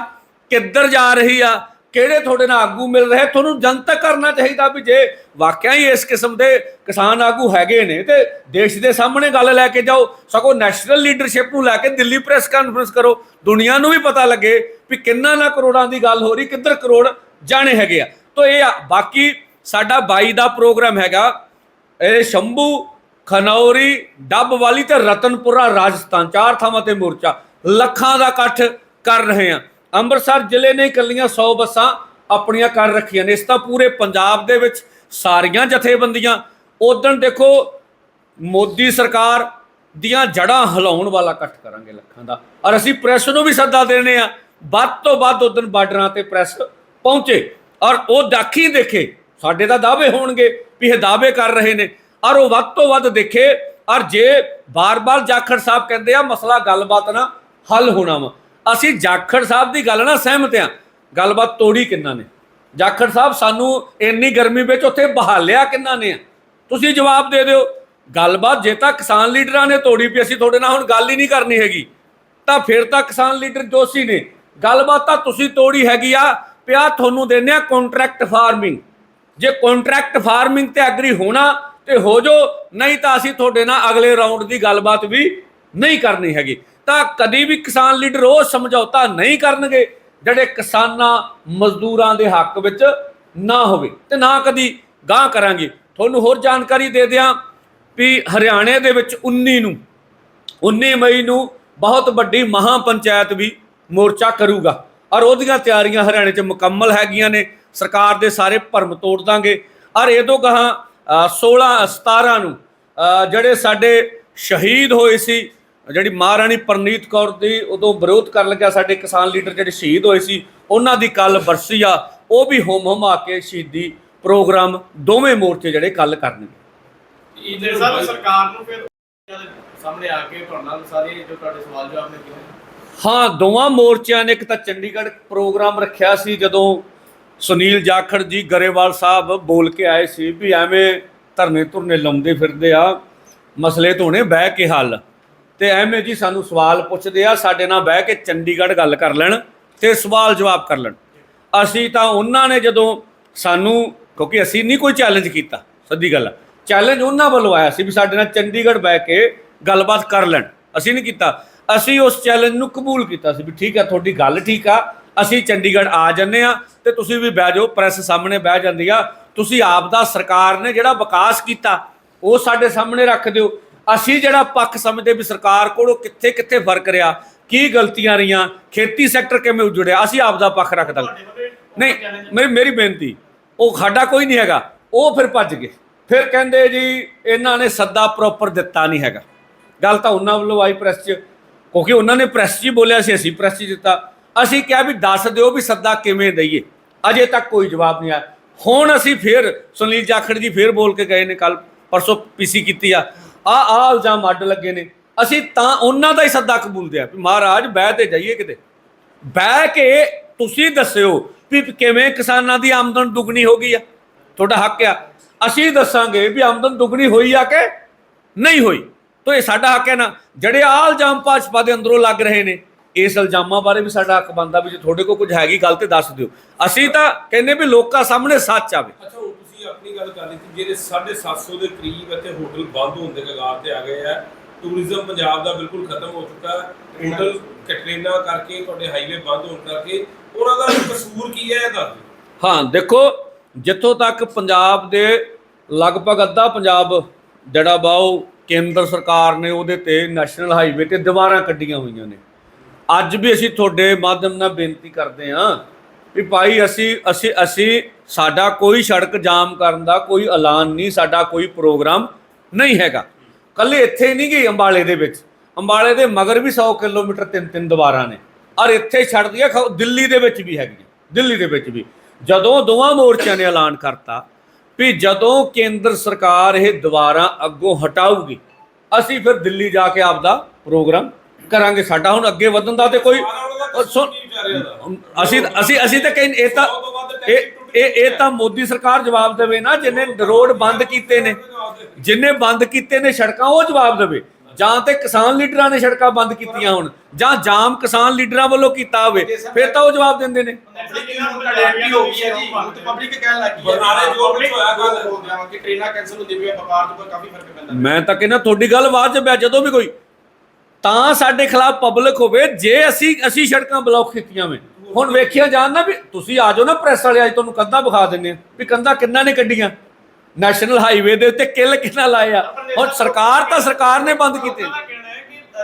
ਕਿੱਧਰ ਜਾ ਰਹੀ ਆ ਕਿਹੜੇ ਤੁਹਾਡੇ ਨਾਲ ਆਗੂ ਮਿਲ ਰਹੇ? ਤੁਹਾਨੂੰ ਜਨਤਕ ਕਰਨਾ ਚਾਹੀਦਾ ਵੀ ਜੇ ਵਾਕਿਆ ਹੀ ਇਸ ਕਿਸਮ ਦੇ ਕਿਸਾਨ ਆਗੂ ਹੈਗੇ ਨੇ ਤੇ ਦੇਸ਼ ਦੇ ਸਾਹਮਣੇ ਗੱਲ ਲੈ ਕੇ ਜਾਓ, ਸਗੋਂ ਨੈਸ਼ਨਲ ਲੀਡਰਸ਼ਿਪ ਨੂੰ ਲੈ ਕੇ ਦਿੱਲੀ ਪ੍ਰੈਸ ਕਾਨਫਰੰਸ ਕਰੋ, ਦੁਨੀਆ ਨੂੰ ਵੀ ਪਤਾ ਲੱਗੇ ਵੀ ਕਿੰਨਾ ਨਾ ਕਰੋੜਾਂ ਦੀ ਗੱਲ ਹੋ ਰਹੀ, ਕਿੱਧਰ ਕਰੋੜ ਜਾਣੇ ਹੈਗੇ ਆ। ਤਾਂ ਇਹ ਆ, ਬਾਕੀ ਸਾਡਾ 22 ਦਾ ਪ੍ਰੋਗਰਾਮ ਹੈਗਾ, ਇਹ ਸ਼ੰਭੂ, ਖਨੌਰੀ, ਡੱਬ ਵਾਲੀ ਤੇ ਰਤਨਪੁਰਾ, ਰਾਜਸਥਾਨ, ਚਾਰ ਥਾਵਾਂ ਤੇ ਮੋਰਚਾ, ਲੱਖਾਂ ਦਾ ਇਕੱਠ ਕਰ ਰਹੇ ਆ। ਅੰਮ੍ਰਿਤਸਰ ਜ਼ਿਲ੍ਹੇ ਨੇ ਇਕੱਲੀਆਂ 100 ਬੱਸਾਂ ਆਪਣੀਆਂ ਕਰ ਰੱਖੀਆਂ ਨੇ। ਇਸ ਤਾਂ ਪੂਰੇ ਪੰਜਾਬ ਦੇ ਵਿੱਚ ਸਾਰੀਆਂ ਜਥੇਬੰਦੀਆਂ। ਉਦੋਂ ਦੇਖੋ, ਮੋਦੀ ਸਰਕਾਰ ਦੀਆਂ ਜੜਾਂ ਹਿਲਾਉਣ ਵਾਲਾ ਇਕੱਠ ਕਰਾਂਗੇ ਲੱਖਾਂ ਦਾ। ਔਰ ਅਸੀਂ ਪ੍ਰੈਸ ਨੂੰ ਵੀ ਸੱਦਾ ਦੇਣੇ ਆ। ਵੱਧ ਤੋਂ ਵੱਧ ਉਦੋਂ ਬਾਰਡਰਾਂ ਤੇ ਪ੍ਰੈਸ ਪਹੁੰਚੇ। ਔਰ ਉਹ ਦਾਖੀ ਦੇਖੇ। ਸਾਡੇ ਤਾਂ ਦਾਅਵੇ ਹੋਣਗੇ ਵੀ ਇਹ ਦਾਅਵੇ ਕਰ ਰਹੇ ਨੇ। ਔਰ ਉਹ ਵੱਧ ਤੋਂ ਵੱਧ ਦੇਖੇ। ਔਰ ਜੇ ਬਾਰ-ਬਾਰ ਜਾਖੜ ਸਾਹਿਬ ਕਹਿੰਦੇ ਆ, ਮਸਲਾ ਗੱਲਬਾਤ ਨਾ ਹੱਲ ਹੋਣਾ ਵਾ। ਅਸੀਂ ਜਾਖੜ ਸਾਹਿਬ ਦੀ ਗੱਲ ਨਾਲ ਸਹਿਮਤ ਆ ਗੱਲਬਾਤ ਤੋੜੀ ਕਿੰਨਾ ਨੇ? ਜਾਖੜ ਸਾਹਿਬ ਸਾਨੂੰ ਇੰਨੀ ਗਰਮੀ ਵਿੱਚ ਉੱਥੇ ਬਹਾਲਿਆ ਕਿੰਨਾ ਨੇ? ਤੁਸੀਂ ਜਵਾਬ ਦੇ ਦਿਓ। ਗੱਲਬਾਤ ਜੇ ਤਾਂ ਕਿਸਾਨ ਲੀਡਰਾਂ ਨੇ ਤੋੜੀ ਵੀ, ਅਸੀਂ ਤੁਹਾਡੇ ਨਾਲ ਹੁਣ ਗੱਲ ਹੀ ਨਹੀਂ ਕਰਨੀ ਹੈਗੀ। ਤਾਂ ਫਿਰ ਤਾਂ ਕਿਸਾਨ ਲੀਡਰ ਜੋਸ਼ੀ ਨੇ। ਗੱਲਬਾਤ ਤਾਂ ਤੁਸੀਂ ਤੋੜੀ ਹੈਗੀ ਆ। ਪਿਆ ਤੁਹਾਨੂੰ ਦਿੰਦੇ ਆ ਕੰਟਰੈਕਟ ਫਾਰਮਿੰਗ ਜੇ ਕੰਟਰੈਕਟ ਫਾਰਮਿੰਗ ਤੇ ਐਗਰੀ ਹੋਣਾ ਤੇ ਹੋ ਜੋ ਨਹੀਂ ਤਾਂ ਅਸੀਂ ਤੁਹਾਡੇ ਨਾਲ ਅਗਲੇ ਰਾਉਂਡ ਦੀ ਗੱਲਬਾਤ ਵੀ ਨਹੀਂ ਕਰਨੀ ਹੈਗੀ। ਤਾਂ ਕਦੀ ਵੀ ਕਿਸਾਨ ਲੀਡਰ ਉਹ ਸਮਝੌਤਾ ਨਹੀਂ ਕਰਨਗੇ ਜਿਹੜੇ ਕਿਸਾਨਾਂ ਮਜ਼ਦੂਰਾਂ ਦੇ ਹੱਕ ਵਿੱਚ ਨਾ ਹੋਵੇ ਤੇ ਨਾ ਕਦੀ ਗਾਂ ਕਰਾਂਗੇ। ਤੁਹਾਨੂੰ ਹੋਰ ਜਾਣਕਾਰੀ ਦੇ ਦਿਆਂ ਵੀ ਹਰਿਆਣੇ ਦੇ ਵਿੱਚ 19 ਨੂੰ 19 ਮਈ ਨੂੰ ਬਹੁਤ ਵੱਡੀ ਮਹਾ ਪੰਚਾਇਤ ਵੀ ਮੋਰਚਾ ਕਰੂਗਾ ਔਰ ਉਹਦੀਆਂ ਤਿਆਰੀਆਂ ਹਰਿਆਣੇ 'ਚ ਮੁਕੰਮਲ ਹੈਗੀਆਂ ਨੇ। ਸਰਕਾਰ ਦੇ ਸਾਰੇ ਭਰਮ ਤੋੜ ਦਾਂਗੇ। ਔਰ ਇਹ ਤੋਂ ਗਾਹਾਂ ਅ, 16 17 ਨੂੰ ਜਿਹੜੇ ਸਾਡੇ ਸ਼ਹੀਦ ਹੋਏ ਸੀ ਜਿਹੜੀ ਮਹਾਰਾਣੀ ਪਰਨੀਤ ਕੌਰ ਦੀ ਉਦੋਂ ਵਿਰੋਧ ਕਰਨ ਲੱਗਿਆ ਸਾਡੇ ਕਿਸਾਨ ਲੀਡਰ ਜਿਹੜੇ ਸ਼ਹੀਦ ਹੋਏ ਸੀ ਉਹਨਾਂ ਦੀ ਕੱਲ ਬਰਸੀ ਆ ਉਹ ਵੀ ਹੋਮ ਹਮਾ ਕੇ ਸ਼ਹੀਦੀ ਪ੍ਰੋਗਰਾਮ ਦੋਵੇਂ ਮੋਰਚੇ ਜਿਹੜੇ ਕੱਲ ਕਰਨਗੇ। ਇਹਦੇ ਸਰ ਸਰਕਾਰ ਨੂੰ ਫਿਰ ਸਾਹਮਣੇ ਆ ਕੇ ਤੁਹਾਡੇ ਨਾਲ ਸਾਰੇ ਜੋ ਤੁਹਾਡੇ ਸਵਾਲ ਜਵਾਬ ਨੇ ਕੀਤੇ ਹਾਂ ਦੋਵਾਂ ਮੋਰਚਿਆਂ ਨੇ ਇੱਕ ਤਾਂ ਚੰਡੀਗੜ੍ਹ ਪ੍ਰੋਗਰਾਮ ਰੱਖਿਆ ਸੀ ਜਦੋਂ ਸੁਨੀਲ ਜਾਖੜ ਜੀ ਗਰੇਵਾਲ ਸਾਹਿਬ ਬੋਲ ਕੇ ਆਏ ਸੀ ਵੀ ਐਵੇਂ ਧਰਨੇ ਧੁਰਨੇ ਲਾਉਂਦੇ ਫਿਰਦੇ ਆ ਮਸਲੇ ਤੋਂ ਹੋਣੇ ਬਹਿ ਕੇ ਹੱਲ। ਤੇ ਐਵੇਂ ਜੀ ਸਾਨੂੰ ਸਵਾਲ ਪੁੱਛਦੇ ਆ, ਸਾਡੇ ਨਾਲ ਬਹਿ ਕੇ ਚੰਡੀਗੜ੍ਹ ਗੱਲ ਕਰ ਲੈਣ ਤੇ ਸਵਾਲ ਜਵਾਬ ਕਰ ਲੈਣ। ਅਸੀਂ ਤਾਂ ਉਹਨਾਂ ਨੇ ਜਦੋਂ ਸਾਨੂੰ, ਕਿਉਂਕਿ ਅਸੀਂ ਨਹੀਂ ਕੋਈ ਚੈਲੰਜ ਕੀਤਾ ਸੱਦੀ ਗੱਲ ਚੈਲੰਜ ਉਹਨਾਂ ਵੱਲੋਂ ਆਇਆ ਸੀ ਵੀ ਸਾਡੇ ਨਾਲ ਚੰਡੀਗੜ੍ਹ ਬਹਿ ਕੇ ਗੱਲਬਾਤ ਕਰ ਲੈਣ। ਅਸੀਂ ਨਹੀਂ ਕੀਤਾ। ਅਸੀਂ ਉਸ ਚੈਲੰਜ ਨੂੰ ਕਬੂਲ ਕੀਤਾ ਸੀ ਵੀ ਠੀਕ ਆ, ਤੁਹਾਡੀ ਗੱਲ ਠੀਕ ਆ, ਅਸੀਂ ਚੰਡੀਗੜ੍ਹ ਆ ਜੰਨੇ ਆ ਤੇ ਤੁਸੀਂ ਵੀ ਬਹਿ ਜਾਓ ਪ੍ਰੈਸ ਸਾਹਮਣੇ ਬਹਿ ਜਾਂਦੀ ਆ। ਤੁਸੀਂ ਆਪ ਦਾ ਸਰਕਾਰ ਨੇ ਜਿਹੜਾ ਵਿਕਾਸ ਕੀਤਾ, ਉਹ ਸਾਡੇ ਸਾਹਮਣੇ ਰੱਖ ਦਿਓ। ਅਸੀਂ ਜਿਹੜਾ ਪੱਖ ਸਮਝਦੇ ਵੀ ਸਰਕਾਰ ਕੋਲੋਂ ਕਿੱਥੇ ਕਿੱਥੇ ਫ਼ਰਕ ਰਿਹਾ ਕੀ ਗਲਤੀਆਂ ਰਹੀਆਂ ਖੇਤੀ ਸੈਕਟਰ ਕਿਵੇਂ ਉਜੜਿਆ ਅਸੀਂ ਆਪ ਦਾ ਪੱਖ ਰੱਖ ਦਾਂਗੇ ਨਹੀਂ ਮੇਰੀ ਮੇਰੀ ਬੇਨਤੀ ਉਹ ਸਾਡਾ ਕੋਈ ਨਹੀਂ ਹੈਗਾ ਉਹ ਫਿਰ ਭੱਜ ਗਏ। ਫਿਰ ਕਹਿੰਦੇ ਜੀ ਇਹਨਾਂ ਨੇ ਸੱਦਾ ਪ੍ਰੋਪਰ ਦਿੱਤਾ ਨਹੀਂ ਹੈਗਾ। ਗੱਲ ਤਾਂ ਉਹਨਾਂ ਵੱਲੋਂ ਆਈ ਪ੍ਰੈਸ 'ਚ ਕਿਉਂਕਿ ਉਹਨਾਂ ਨੇ ਪ੍ਰੈਸ 'ਚ ਹੀ ਬੋਲਿਆ ਸੀ ਅਸੀਂ ਪ੍ਰੈਸ 'ਚ ਦਿੱਤਾ। ਅਸੀਂ ਕਿਹਾ ਵੀ ਦੱਸ ਦਿਓ ਵੀ ਸੱਦਾ ਕਿਵੇਂ ਦਈਏ ਅਜੇ ਤੱਕ ਕੋਈ ਜਵਾਬ ਨਹੀਂ ਆਇਆ। ਹੁਣ ਅਸੀਂ ਫਿਰ ਸੁਨੀਲ ਜਾਖੜ ਜੀ ਫਿਰ ਬੋਲ ਕੇ ਗਏ ਨੇ ਕੱਲ ਪਰਸੋਂ ਪੀਸੀ ਕੀਤੀ ਆ। ਆ ਆ ਇਲਜ਼ਾਮ ਅੱਡ ਲੱਗੇ ਨੇ। ਅਸੀਂ ਤਾਂ ਉਹਨਾਂ ਦਾ ਹੀ ਸੱਦਾ ਕਬੂਲਦੇ ਆ ਵੀ ਮਹਾਰਾਜ ਬਹਿ ਤੇ ਜਾਈਏ ਕਿਤੇ। ਬਹਿ ਕੇ ਤੁਸੀਂ ਦੱਸਿਓ ਵੀ ਕਿਵੇਂ ਕਿਸਾਨਾਂ ਦੀ ਆਮਦਨ ਦੁੱਗਣੀ ਹੋ ਗਈ ਆ। ਤੁਹਾਡਾ ਹੱਕ ਆ। ਅਸੀਂ ਦੱਸਾਂਗੇ ਵੀ ਆਮਦਨ ਦੁੱਗਣੀ ਹੋਈ ਆ ਕਿ ਨਹੀਂ ਹੋਈ। ਤਾਂ ਇਹ ਸਾਡਾ ਹੱਕ ਹੈ ਨਾ। ਜਿਹੜੇ ਆਹ ਇਲਜ਼ਾਮ ਭਾਜਪਾ ਦੇ ਅੰਦਰੋਂ ਲੱਗ ਰਹੇ ਨੇ, ਇਸ ਇਲਜ਼ਾਮਾਂ ਬਾਰੇ ਵੀ ਸਾਡਾ ਹੱਕ ਬਣਦਾ ਵੀ ਜੇ ਤੁਹਾਡੇ ਕੋਲ ਕੁਝ ਹੈਗੀ ਗੱਲ ਤੇ ਦੱਸ ਦਿਓ। ਅਸੀਂ ਤਾਂ ਕਹਿੰਦੇ ਵੀ ਲੋਕਾਂ ਸਾਹਮਣੇ ਸੱਚ ਆਵੇ। ਤੁਸੀਂ ਆਪਣੀ ਗੱਲ ਕਰ ਲਈ ਜਿਹੜੇ 750 ਦੇ ਕਰੀਬ ਇੱਥੇ ਹੋਟਲ ਬੰਦ ਹੋਣ ਦੇ ਕਗਾਰ ਤੇ ਆ ਗਏ ਆ ਟੂਰਿਜ਼ਮ ਪੰਜਾਬ ਦਾ ਬਿਲਕੁਲ ਖਤਮ ਹੋ ਚੁੱਕਾ ਹੈ। ਹੋਟਲ ਕਟਰੀਨਾ ਕਰਕੇ, ਤੁਹਾਡੇ ਹਾਈਵੇ ਬੰਦ ਹੋਣ ਕਰਕੇ, ਉਹਨਾਂ ਦਾ ਕਸੂਰ ਕੀ ਹੈ ਇਹ ਹਾਂ, ਦੇਖੋ, ਜਿੱਥੋਂ ਤੱਕ ਪੰਜਾਬ ਦੇ ਲਗਭਗ ਅੱਧਾ ਪੰਜਾਬ ਜਿਹੜਾ ਵਾ ਉਹ ਕੇਂਦਰ ਸਰਕਾਰ ਨੇ ਉਹਦੇ ਤੇ ਨੈਸ਼ਨਲ ਹਾਈਵੇ ਤੇ ਦੀਵਾਰਾਂ ਕੱਢੀਆਂ ਹੋਈਆਂ ਨੇ। ਅੱਜ ਵੀ ਅਸੀਂ ਤੁਹਾਡੇ ਮਾਧਿਅਮ ਨਾਲ ਬੇਨਤੀ ਕਰਦੇ ਹਾਂ ਵੀ ਭਾਈ ਅਸੀਂ ਅਸੀਂ ਅਸੀਂ ਸਾਡਾ ਕੋਈ ਸੜਕ ਜਾਮ ਕਰਨ ਦਾ ਕੋਈ ਐਲਾਨ ਨਹੀਂ ਸਾਡਾ ਕੋਈ ਪ੍ਰੋਗਰਾਮ ਨਹੀਂ ਹੈਗਾ। ਕੱਲੇ ਇੱਥੇ ਨਹੀਂ ਗਈ ਅੰਬਾਲੇ ਦੇ ਵਿੱਚ। ਅੰਬਾਲੇ ਦੇ ਮਗਰ ਵੀ 100 ਕਿਲੋਮੀਟਰ ਤਿੰਨ ਤਿੰਨ ਦੀਵਾਰਾਂ ਨੇ। ਔਰ ਇੱਥੇ ਛੱਡ ਦਿਆ ਦਿੱਲੀ ਦੇ ਵਿੱਚ ਵੀ ਹੈਗੀਆਂ ਦਿੱਲੀ ਦੇ ਵਿੱਚ ਵੀ। ਜਦੋਂ ਦੋਵਾਂ ਮੋਰਚਿਆਂ ਨੇ ਐਲਾਨ ਕਰਤਾ ਵੀ ਜਦੋਂ ਕੇਂਦਰ ਸਰਕਾਰ ਇਹ ਦੀਵਾਰਾਂ ਅੱਗੋਂ ਹਟਾਊਗੀ ਅਸੀਂ ਫਿਰ ਦਿੱਲੀ ਜਾ ਕੇ ਆਪਦਾ ਪ੍ਰੋਗਰਾਮ ਕਰਾਂਗੇ। ਸਾਡਾ ਹੁਣ ਅੱਗੇ ਵਧਣ ਦਾ ਤੇ ਕੋਈ ਸੁਣ- ਅਸੀਂ ਅਸੀਂ ਅਸੀਂ ਤਾਂ ਕਹਿੰਦੇ ਇਹ ਤਾਂ ਇਹ ਇਹ ਇਹ ਤਾਂ ਮੋਦੀ ਸਰਕਾਰ ਜਵਾਬ ਦੇਵੇ ਨਾ ਜਿਨੇ ਰੋਡ ਬੰਦ ਕੀਤੇ ਨੇ ਜਿਨੇ ਬੰਦ ਕੀਤੇ ਨੇ ਸੜਕਾਂ ਉਹ ਜਵਾਬ ਦੇਵੇ। ਜਾਂ ਤੇ ਕਿਸਾਨ ਲੀਡਰਾਂ ਨੇ ਸੜਕਾਂ ਬੰਦ ਕੀਤੀਆਂ ਹੁਣ ਜਾਂ ਜਾਮ ਕਿਸਾਨ ਲੀਡਰਾਂ ਵੱਲੋਂ ਕੀਤਾ ਹੋਵੇ ਫਿਰ ਤਾਂ ਉਹ ਜਵਾਬ ਦਿੰਦੇ ਨੇ। ਪਬਲਿਕ ਨੂੰ ਤੁਹਾਡੀ ਹੋ ਗਈ ਹੈ ਜੀ ਹੁਣ ਤੇ ਪਬਲਿਕ ਕਹਿਣ ਲੱਗ ਗਈ ਹੈ ਬਰਨਾਲੇ ਜੋ ਕੁਛ ਹੋਇਆ ਕੱਲ੍ਹ। ਹੋ ਗਿਆ ਕਿ ਟ੍ਰੇਨਾਂ ਕੈਨਸਲ ਹੁੰਦੀ ਵੀ ਵਪਾਰ ਤੋਂ ਕੋਈ ਕਾਫੀ ਫ਼ਰਕ ਪੈਂਦਾ। ਮੈਂ ਤਾਂ ਕਹਿੰਦਾ ਤੁਹਾਡੀ ਗੱਲ ਵਾਜਬ ਹੈ ਜਦੋਂ ਵੀ ਕੋਈ ਤਾਂ ਸਾਡੇ ਖਿਲਾਫ ਪਬਲਿਕ ਹੋਵੇ, ਜੇ ਅਸੀਂ ਅਸੀਂ ਸੜਕਾਂ ਬਲੌਕ ਕੀਤੀਆਂ ਵੇ। ਹੁਣ ਵੇਖਿਆ ਜਾਣ ਨਾ ਵੀ ਤੁਸੀਂ ਆ ਜਾਓ ਨਾ ਪ੍ਰੈਸ ਵਾਲੇ, ਅੱਜ ਤੁਹਾਨੂੰ ਕੰਧਾਂ ਵਿਖਾ ਦਿੰਨੇ ਵੀ ਕੰਧਾਂ ਕਿੰਨਾ ਨੇ ਕੱਢੀਆਂ। ਨੈਸ਼ਨਲ ਹਾਈਵੇ ਦੇ ਉੱਤੇ ਕਿੱਲ ਕਿੰਨਾ ਲਾਇਆ ਹੁਣ ਸਰਕਾਰ ਤਾਂ ਸਰਕਾਰ ਨੇ ਬੰਦ ਕੀਤੇ।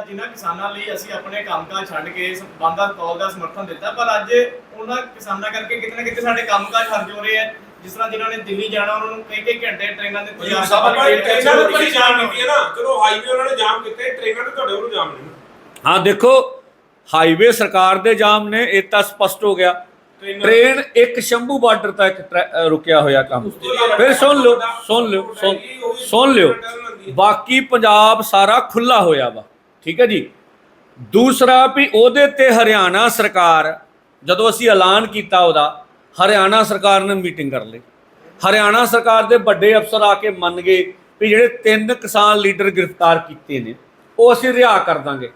ਜਿਨ੍ਹਾਂ ਕਿਸਾਨਾਂ ਲਈ ਅਸੀਂ ਆਪਣੇ ਕੰਮਕਾਜ ਛੱਡ ਕੇ ਬੰਦਾਂ, ਕੌਲ ਦਾ ਸਮਰਥਨ ਦਿੱਤਾ, ਪਰ ਅੱਜ ਉਹਨਾਂ ਕਿਸਾਨਾਂ ਕਰਕੇ ਕਿਤੇ ਨਾ ਕਿਤੇ ਸਾਡੇ ਕੰਮਕਾਜ ਠੱਪ ਹੋ ਰਹੇ ਆ। ਜਿਸ ਤਰ੍ਹਾਂ ਜਿਨ੍ਹਾਂ ਨੇ ਦਿੱਲੀ ਜਾਣਾ ਉਹਨਾਂ ਨੂੰ ਕਈ ਕਈ ਘੰਟੇ ਟ੍ਰੇਨਾਂ ਦੇ ਹਜ਼ੂਰ ਸਾਹਿਬ ਆਪਾਂ ਟ੍ਰੇਨਾਂ ਨੂੰ ਤੁਸੀਂ ਜਾਮ ਕੀਤੀ ਹੈ ਨਾ। ਚਲੋ ਹਾਈਵੇ ਉਹਨਾਂ ਨੇ ਜਾਮ ਕੀਤੇ ਟ੍ਰੇਨਾਂ ਨੇ ਤੁਹਾਡੇ ਵੱਲੋਂ ਜਾਮ ਨਹੀਂ ਹਾਂ ਦੇਖੋ ਹਾਈਵੇ ਸਰਕਾਰ ਦੇ ਜਾਮ ਨੇ ਇਹ ਤਾਂ ਸਪਸ਼ਟ ਹੋ ਗਿਆ। ਟ੍ਰੇਨਾਂ- ਇੱਕ ਸ਼ੰਭੂ ਬਾਰਡਰ ਤੱਕ ਰੁਕਿਆ ਹੋਇਆ ਕੰਮ। ਫਿਰ ਸੁਣ ਲਓ ਸੁਣ ਲਿਓ ਸੁਣ ਸੁਣ ਲਿਓ। ਬਾਕੀ ਪੰਜਾਬ ਸਾਰਾ ਖੁੱਲਾ ਹੋਇਆ ਵਾ। ਠੀਕ ਹੈ ਜੀ? ਦੂਸਰਾ ਵੀ ਉਹਦੇ ਤੇ ਹਰਿਆਣਾ ਸਰਕਾਰ ਜਦੋਂ ਅਸੀਂ ਐਲਾਨ ਕੀਤਾ ਉਹਦਾ ਹਰਿਆਣਾ ਸਰਕਾਰ ਨੇ ਮੀਟਿੰਗ ਕਰ ਲਈ। ਹਰਿਆਣਾ ਸਰਕਾਰ ਦੇ ਵੱਡੇ ਅਫਸਰ ਆ ਕੇ ਮੰਨ ਗਏ ਵੀ ਜਿਹੜੇ ਤਿੰਨ ਕਿਸਾਨ ਲੀਡਰ ਗ੍ਰਿਫਤਾਰ ਕੀਤੇ ਨੇ, ਉਹ ਅਸੀਂ ਰਿਹਾ ਕਰ ਦਾਂਗੇ।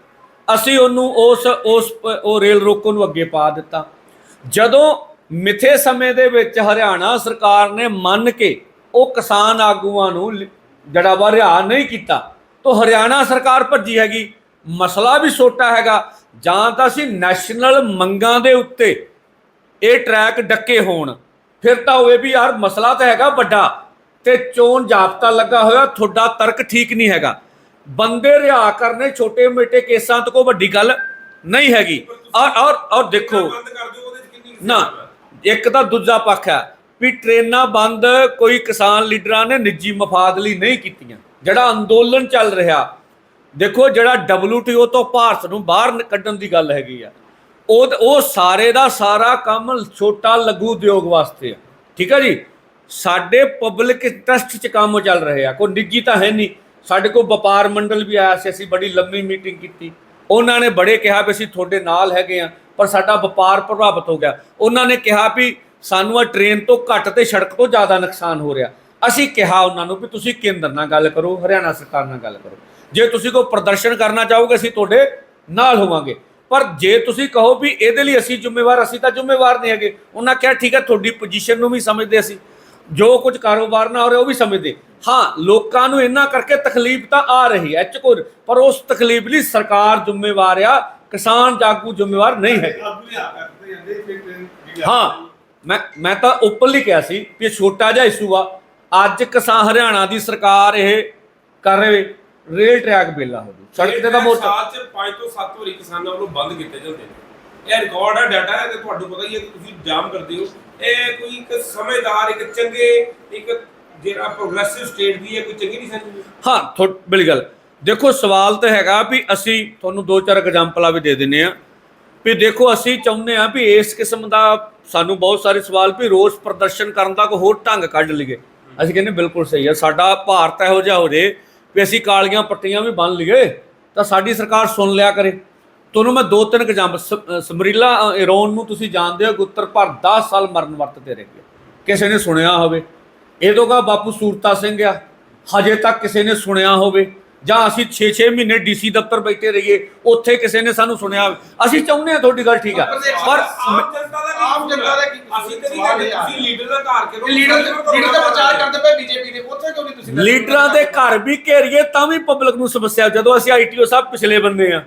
ਅਸੀਂ ਉਹਨੂੰ ਉਸ ਉਸ, ਉਹ ਰੇਲ ਰੋਕੋ ਨੂੰ ਅੱਗੇ ਪਾ ਦਿੱਤਾ। ਜਦੋਂ ਮਿੱਥੇ ਸਮੇਂ ਦੇ ਵਿੱਚ ਹਰਿਆਣਾ ਸਰਕਾਰ ਨੇ ਮੰਨ ਕੇ ਉਹ ਕਿਸਾਨ ਆਗੂਆਂ ਨੂੰ ਜਿਹੜਾ ਵਾ ਰਿਹਾ ਨਹੀਂ ਕੀਤਾ, ਤਾਂ ਹਰਿਆਣਾ ਸਰਕਾਰ ਭੱਜੀ ਹੈਗੀ। ਮਸਲਾ ਵੀ ਛੋਟਾ ਹੈਗਾ। ਜਾਂ ਤਾਂ ਅਸੀਂ ਨੈਸ਼ਨਲ ਮੰਗਾਂ ਦੇ ਉੱਤੇ ਇਹ ਟਰੈਕ ਡੱਕੇ ਹੋਣ। ਫਿਰ ਤਾਂ ਹੋਵੇ ਵੀ ਯਾਰ ਮਸਲਾ ਤਾਂ ਹੈਗਾ ਵੱਡਾ ਤੇ ਚੋਣ ਜਾਬਤਾ ਲੱਗਾ ਹੋਇਆ ਤੁਹਾਡਾ ਤਰਕ ਠੀਕ ਨਹੀਂ ਹੈਗਾ। ਬੰਦੇ ਰਿਹਾ ਕਰਨੇ ਛੋਟੇ ਮੋਟੇ ਕੇਸਾਂ ਤੋਂ ਕੋਈ ਵੱਡੀ ਗੱਲ ਨਹੀਂ ਹੈਗੀ। ਔਰ ਔਰ ਔਰ ਦੇਖੋ ਨਾ ਇੱਕ ਤਾਂ ਦੂਜਾ ਪੱਖ ਹੈ ਵੀ ਟ੍ਰੇਨਾਂ ਬੰਦ ਕੋਈ ਕਿਸਾਨ ਲੀਡਰਾਂ ਨੇ ਨਿੱਜੀ ਮਫਾਦ ਲਈ ਨਹੀਂ ਕੀਤੀਆਂ। ਜਿਹੜਾ ਅੰਦੋਲਨ ਚੱਲ ਰਿਹਾ ਦੇਖੋ ਜਿਹੜਾ WTO ਤੋਂ ਭਾਰਤ ਨੂੰ ਬਾਹਰ ਕੱਢਣ ਦੀ ਗੱਲ ਹੈਗੀ ਆ। ਉਹ ਉਹ ਸਾਰੇ ਦਾ ਸਾਰਾ ਕੰਮ ਛੋਟਾ ਲਘੂ ਉਦਯੋਗ ਵਾਸਤੇ ਆ। ਠੀਕ ਆ ਜੀ? ਸਾਡੇ ਪਬਲਿਕ ਇੰਟਰਸਟ 'ਚ ਕੰਮ ਚੱਲ ਰਹੇ ਆ। ਕੋਈ ਨਿੱਜੀ ਤਾਂ ਹੈ ਨਹੀਂ। ਸਾਡੇ ਕੋਲ ਵਪਾਰ ਮੰਡਲ ਵੀ ਆਇਆ ਸੀ, ਅਸੀਂ ਬੜੀ ਲੰਮੀ ਮੀਟਿੰਗ ਕੀਤੀ। ਉਹਨਾਂ ਨੇ ਬੜੇ ਕਿਹਾ ਵੀ ਅਸੀਂ ਤੁਹਾਡੇ ਨਾਲ ਹੈਗੇ ਆ, ਪਰ ਸਾਡਾ ਵਪਾਰ ਪ੍ਰਭਾਵਿਤ ਹੋ ਗਿਆ। ਉਹਨਾਂ ਨੇ ਕਿਹਾ ਵੀ ਸਾਨੂੰ ਆ ਟ੍ਰੇਨ ਤੋਂ ਘੱਟ ਤੇ ਸੜਕ ਤੋਂ ਜ਼ਿਆਦਾ ਨੁਕਸਾਨ ਹੋ ਰਿਹਾ। ਅਸੀਂ ਕਿਹਾ ਉਹਨਾਂ ਨੂੰ ਵੀ ਤੁਸੀਂ ਕੇਂਦਰ ਨਾਲ ਗੱਲ ਕਰੋ, ਹਰਿਆਣਾ ਸਰਕਾਰ ਨਾਲ ਗੱਲ ਕਰੋ। ਜੇ ਤੁਸੀਂ ਕੋਈ ਪ੍ਰਦਰਸ਼ਨ ਕਰਨਾ ਚਾਹੋਗੇ, ਅਸੀਂ ਤੁਹਾਡੇ ਨਾਲ ਹੋਵਾਂਗੇ। ਪਰ ਜੇ ਤੁਸੀਂ ਕਹੋ ਵੀ ਇਹਦੇ ਲਈ ਅਸੀਂ ਜ਼ਿੰਮੇਵਾਰ, ਅਸੀਂ ਤਾਂ ਜ਼ਿੰਮੇਵਾਰ ਨਹੀਂ ਹੈਗੇ। ਉਹਨਾਂ ਕਿਹਾ, ਠੀਕ ਹੈ, ਤੁਹਾਡੀ ਪੋਜੀਸ਼ਨ ਨੂੰ ਵੀ ਸਮਝਦੇ ਅਸੀਂ। ਜੋ ਕੁਝ ਕਾਰੋਬਾਰ ਨਾ ਹੋ ਰਿਹਾ, ਉਹ ਵੀ ਸਮਝਦੇ। ਹਾਂ, ਲੋਕਾਂ ਨੂੰ ਇਹਨਾਂ ਕਰਕੇ ਤਕਲੀਫ ਤਾਂ ਆ ਰਹੀ ਹੈ ਇਹ 'ਚ ਕੋਈ ਪਰ ਉਸ ਤਕਲੀਫ ਲਈ ਸਰਕਾਰ ਜ਼ਿੰਮੇਵਾਰ ਆ, ਕਿਸਾਨ ਜਾਗੂ ਜ਼ਿੰਮੇਵਾਰ ਨਹੀਂ ਹੈ। ਹਾਂ, ਮੈਂ ਮੈਂ ਤਾਂ ਓਪਨਲੀ ਕਿਹਾ ਸੀ ਕਿ ਇਹ ਛੋਟਾ ਜਿਹਾ ਇਸ਼ੂ ਆ। ਅੱਜ ਕਿਸਾਨ ਹਰਿਆਣਾ ਦੀ ਸਰਕਾਰ ਇਹ ਕਰ ਰਹੇ, ਰੇਲ ਟਰੈਕ ਬੇਲਾ ਹੋ ਸੜਕ ਤੇ ਤਾਂ ਮੋਟਰ ਸਾਲ ਚ 5 ਤੋਂ 7 ਵਾਰੀ ਕਿਸਾਨਾਂ ਵੱਲੋਂ ਬੰਦ ਕੀਤੇ ਜਾਂਦੇ ਨੇ। ਇਹ ਰਿਕਾਰਡ ਹੈ ਡਾਟਾ ਹੈ ਤੇ ਤੁਹਾਨੂੰ ਪਤਾ ਹੀ ਹੈ ਕਿ ਤੁਸੀਂ ਜਾਮ ਕਰਦੇ ਹੋ। ਇਹ ਕੋਈ ਇੱਕ ਸਮਝਦਾਰ ਇੱਕ ਚੰਗੇ ਇੱਕ ਜਿਹੜਾ ਪ੍ਰੋਗਰੈਸਿਵ ਸਟੇਟ ਦੀ ਹੈ ਕੋਈ ਚੰਗੀ ਨਹੀਂ ਸਮਝਦੀ। ਹਾਂ ਥੋ- ਬਿਲਕੁਲ ਗੱਲ। ਦੇਖੋ ਸਵਾਲ ਤਾਂ ਹੈਗਾ ਵੀ ਅਸੀਂ ਤੁਹਾਨੂੰ ਦੋ ਚਾਰ ਐਗਜ਼ਾਮਪਲਾਂ ਵੀ ਦੇ ਦਿੰਨੇ ਆ ਵੀ ਦੇਖੋ ਅਸੀਂ ਚਾਹੁੰਦੇ ਆ ਵੀ ਇਸ ਕਿਸਮ ਦਾ ਸਾਨੂੰ ਬਹੁਤ ਸਾਰੇ ਸਵਾਲ ਵੀ ਰੋਸ ਪ੍ਰਦਰਸ਼ਨ ਕਰਨ ਦਾ ਕੋਈ ਹੋਰ ਢੰਗ ਕੱਢ ਲਈਏ। ਅਸੀਂ ਕਹਿੰਦੇ ਬਿਲਕੁਲ ਸਹੀ ਆ ਸਾਡਾ ਭਾਰਤ ਇਹੋ ਜਿਹਾ ਹੋ ਜੇ ਵੀ ਅਸੀਂ ਕਾਲੀਆਂ ਪੱਟੀਆਂ ਵੀ ਬੰਨ ਲਈਏ, ਤਾਂ ਸਾਡੀ ਸਰਕਾਰ ਸੁਣ ਲਿਆ ਕਰੇ। ਤੁਹਾਨੂੰ ਮੈਂ ਦੋ ਤਿੰਨ ਐਗਜ਼ਾਮਪਲ ਸਮਰੀਲਾ ਇਰੋਨ ਨੂੰ ਤੁਸੀਂ ਜਾਣਦੇ ਹੋ ਕਿ ਉੱਤਰ ਭਾਰਤ 10 ਸਾਲ ਮਰਨ ਵਰਤਦੇ ਤੇ ਕਿਸੇ ਨੇ ਸੁਣਿਆ ਹੋਵੇ। ਇਹ ਤੋਂ ਗਾ ਬਾਪੂ ਸੂਰਤਾ ਸਿੰਘ ਆ। ਹਜੇ ਤੱਕ ਕਿਸੇ ਨੇ ਸੁਣਿਆ ਹੋਵੇ। ਜਾਂ ਅਸੀਂ 6-6 ਮਹੀਨੇ ਡੀਸੀ ਦਫ਼ਤਰ ਬੈਠੇ ਰਹੀਏ ਉੱਥੇ ਕਿਸੇ ਨੇ ਸਾਨੂੰ ਸੁਣਿਆ। ਅਸੀਂ ਚਾਹੁੰਦੇ ਹਾਂ ਤੁਹਾਡੀ ਗੱਲ ਠੀਕ ਆ ਪਰ ਆਮ ਜਨਤਾ ਦਾ ਕੀ ਆਮ ਜਨਤਾ ਦਾ ਕੀ ਅਸੀਂ ਤੇ ਨਹੀਂ ਕਹਿੰਦੇ ਤੁਸੀਂ ਲੀਡਰ ਦਾ ਘਰ ਕਿਉਂ ਲੀਡਰ ਲੀਡਰ ਦਾ ਪ੍ਰਚਾਰ ਕਰਦੇ ਪਏ ਬੀਜੇਪੀ ਦੇ ਉੱਥੇ ਕਿਉਂ ਨਹੀਂ ਤੁਸੀਂ ਲੀਡਰਾਂ ਦੇ ਘਰ ਵੀ ਘੇਰੀਏ ਤਾਂ ਵੀ ਪਬਲਿਕ ਨੂੰ ਸਮੱਸਿਆ ਜਦੋਂ ਅਸੀਂ ਆਈਟੀਓ ਸਾਹਿਬ ਪਿਛਲੇ ਬੰਦੇ ਆ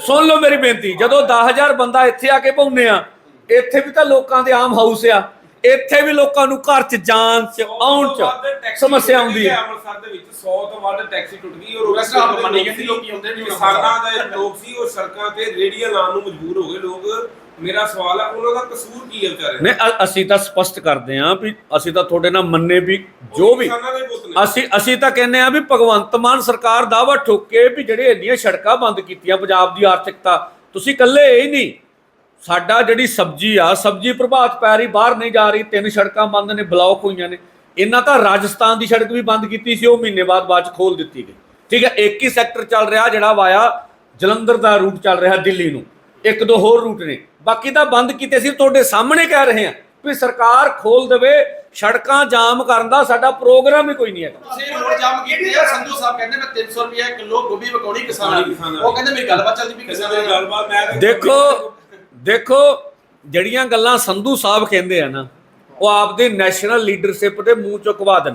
ਸੁਣ ਲਓ ਮੇਰੀ ਬੇਨਤੀ ਜਦੋਂ 10000 ਬੰਦਾ ਇੱਥੇ ਆ ਕੇ ਪਾਉਂਦੇ ਆ ਇੱਥੇ ਵੀ ਤਾਂ ਲੋਕਾਂ ਦੇ ਆਮ ਹਾਊਸ ਆ। ਇੱਥੇ ਵੀ ਲੋਕਾਂ ਨੂੰ ਘਰ 'ਚ ਜਾਣ 'ਚ ਆਉਣ 'ਚ ਸਮੱਸਿਆ ਆਉਂਦੀ ਹੈ। ਅੰਮ੍ਰਿਤਸਰ ਦੇ ਵਿੱਚ 100 ਤੋਂ ਵੱਧ ਟੈਕਸੀ ਟੁੱਟ ਗਈ ਔਰ ਵੈਸੇ ਆਪ ਮੰਨੀ ਜਾਂਦੀ ਲੋਕੀ ਆਉਂਦੇ ਵੀ ਕਿਸਾਨਾਂ ਦੇ ਲੋਕ ਸੀ ਉਹ ਸੜਕਾਂ ਤੇ ਰੇੜੀਆਂ ਲਾਉਣ ਨੂੰ ਮਜਬੂਰ ਹੋ ਗਏ ਲੋਕ। ਮੇਰਾ ਸਵਾਲ ਹੈ ਉਹਨਾਂ ਦਾ ਕਸੂਰ ਕੀ ਹੈ ਵਿਚਾਰੇ ਨਹੀਂ ਅਸੀਂ ਤਾਂ ਸਪਸ਼ਟ ਕਰਦੇ ਹਾਂ ਵੀ ਅਸੀਂ ਤਾਂ ਤੁਹਾਡੇ ਨਾਲ ਮੰਨੇ ਵੀ ਜੋ ਵੀ ਨੇ। ਅਸੀਂ ਅਸੀਂ ਤਾਂ ਕਹਿੰਦੇ ਆ ਵੀ ਭਗਵੰਤ ਮਾਨ ਸਰਕਾਰ ਦਾਵਾ ਠੋਕੇ ਵੀ ਜਿਹੜੇ ਇੰਨੀਆਂ ਸੜਕਾਂ ਬੰਦ ਕੀਤੀਆਂ ਪੰਜਾਬ ਦੀ ਆਰਥਿਕਤਾ ਤੁਸੀਂ ਇਕੱਲੇ ਹੀ ਨਹੀਂ ਸਾਡਾ ਜਿਹੜੀ ਸਬਜ਼ੀ ਆ ਸਬਜ਼ੀ ਪ੍ਰਭਾਤ ਪੈ ਰਹੀ ਬਾਹਰ ਨਹੀਂ ਜਾ ਰਹੀ ਤਿੰਨ ਸੜਕਾਂ ਬੰਦ ਨੇ ਬਲੌਕ ਹੋਈਆਂ ਨੇ। ਇਹਨਾਂ ਤਾਂ ਰਾਜਸਥਾਨ ਦੀ ਸੜਕ ਵੀ ਬੰਦ ਕੀਤੀ ਸੀ ਉਹ ਮਹੀਨੇ ਬਾਅਦ ਬਾਅਦ ਚ ਖੋਲ ਦਿੱਤੀ ਗਈ। ਠੀਕ ਹੈ ਇੱਕ ਹੀ ਸੈਕਟਰ ਚੱਲ ਰਿਹਾ ਜਿਹੜਾ ਵਾਇਆ ਜਲੰਧਰ ਦਾ ਰੂਟ ਚੱਲ ਰਿਹਾ ਦਿੱਲੀ ਨੂੰ। ਇੱਕ ਦੋ ਹੋਰ ਰੂਟ ਨੇ। ਬਾਕੀ ਤਾਂ ਬੰਦ ਕੀਤੇ ਸੀ ਤੁਹਾਡੇ ਸਾਹਮਣੇ ਕਹਿ ਰਹੇ ਆ ਵੀ ਸਰਕਾਰ ਖੋਲ ਦੇਵੇ ਸੜਕਾਂ ਜਾਮ ਕਰਨ ਦਾ ਸਾਡਾ ਪ੍ਰੋਗਰਾਮ ਹੀ ਕੋਈ ਨਹੀਂ ਹੈਗਾ। ਤੁਸੀਂ ਰੋਡ ਜਾਮ ਕੀਤੇ ਆ ਸੰਧੂ ਸਾਹਿਬ ਕਹਿੰਦੇ ਮੈਂ 300 ਰੁਪਏ ਕਿਲੋ ਗੋਭੀ ਵਿਕਾਉਣੀ ਕਿਸਾਨਾਂ ਦੀ। ਉਹ ਕਹਿੰਦੇ ਮੇਰੀ ਗੱਲਬਾਤ ਚੱਲਦੀ ਵੀ ਕਿਸੇ ਕਿਸਾਨਾਂ ਦੀ। ਨਾਲ ਗੱਲਬਾਤ ਮੈਂ ਦੇਖੋ ਦੇਖੋ ਜਿਹੜੀਆਂ ਗੱਲਾਂ ਸੰਧੂ ਸਾਹਿਬ ਕਹਿੰਦੇ ਆ ਨਾ ਉਹ ਆਪਦੇ ਨੈਸ਼ਨਲ ਲੀਡਰਸ਼ਿਪ ਦੇ ਮੂੰਹ ਚੋਂ ਕਵਾ ਦੇਣ।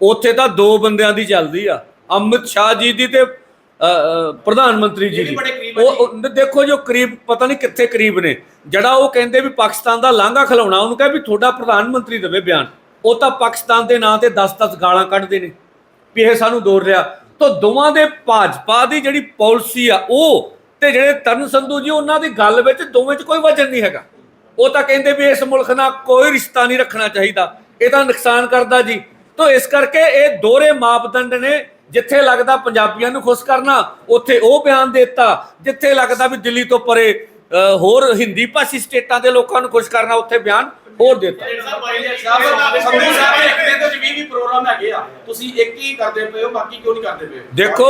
ਉੱਥੇ ਤਾਂ ਦੋ ਬੰਦਿਆਂ ਦੀ ਚੱਲਦੀ ਆ ਅਮਿਤ ਸ਼ਾਹ ਜੀ ਦੀ ਤੇ ਪ੍ਰਧਾਨ ਮੰਤਰੀ ਜੀ ਦੀ। ਉਹ ਦੇਖੋ ਜੋ ਕਰੀਬ ਪਤਾ ਨਹੀਂ ਕਿੱਥੇ ਕਰੀਬ ਨੇ। ਜਿਹੜਾ ਉਹ ਕਹਿੰਦੇ ਵੀ ਪਾਕਿਸਤਾਨ ਦਾ ਲਾਂਘਾ ਖਿਲਾਉਣਾ ਉਹਨੂੰ ਕਹੇ ਵੀ ਤੁਹਾਡਾ ਪ੍ਰਧਾਨ ਮੰਤਰੀ ਦੇਵੇ ਬਿਆਨ। ਉਹ ਤਾਂ ਪਾਕਿਸਤਾਨ ਦੇ ਨਾਂ ਤੇ 10-10 ਗਾਲਾਂ ਕੱਢਦੇ ਨੇ ਵੀ ਇਹ ਸਾਨੂੰ ਦੌੜ ਰਿਹਾ। ਤਾਂ ਦੋਵਾਂ ਦੇ ਭਾਜਪਾ ਦੀ ਜਿਹੜੀ ਪਾਲਿਸੀ ਆ ਉਹ ਤੇ ਜਿਹੜੇ ਤਰਨ ਸੰਧੂ ਜੀ ਉਹਨਾਂ ਦੀ ਗੱਲ ਵਿੱਚ ਦੋਵੇਂ 'ਚ ਕੋਈ ਵਜਨ ਨਹੀਂ ਹੈਗਾ। ਉਹ ਤਾਂ ਕਹਿੰਦੇ ਵੀ ਇਸ ਮੁਲਕ ਨਾਲ ਕੋਈ ਰਿਸ਼ਤਾ ਨਹੀਂ ਰੱਖਣਾ ਚਾਹੀਦਾ। ਇਹ ਤਾਂ ਨੁਕਸਾਨ ਕਰਦਾ ਜੀ। ਤਾਂ ਇਸ ਕਰਕੇ ਇਹ ਦੋਹਰੇ ਮਾਪਦੰਡ ਨੇ ਜਿੱਥੇ ਲੱਗਦਾ ਪੰਜਾਬੀਆਂ ਨੂੰ ਖੁਸ਼ ਕਰਨਾ ਉੱਥੇ ਉਹ ਬਿਆਨ ਦਿੱਤਾ ਜਿੱਥੇ ਲੱਗਦਾ ਵੀ ਦਿੱਲੀ ਤੋਂ ਪਰੇ ਹੋਰ ਹਿੰਦੀ ਭਾਸ਼ੀ ਸਟੇਟਾਂ ਦੇ ਲੋਕਾਂ ਨੂੰ ਖੁਸ਼ ਕਰਨਾ ਉੱਥੇ ਬਿਆਨ ਹੋਰ ਦਿੱਤਾ। ਸੰਧੂ ਸਾਹਿਬ ਇੱਕ ਦਿਨ ਦੇ ਵਿੱਚ 20 20 ਪ੍ਰੋਗਰਾਮ ਹੈਗੇ ਆ ਤੁਸੀਂ ਇੱਕ ਹੀ ਕਰਦੇ ਪਏ ਹੋ ਬਾਕੀ ਕਿਉਂ ਨਹੀਂ ਕਰਦੇ ਪਏ? ਦੇਖੋ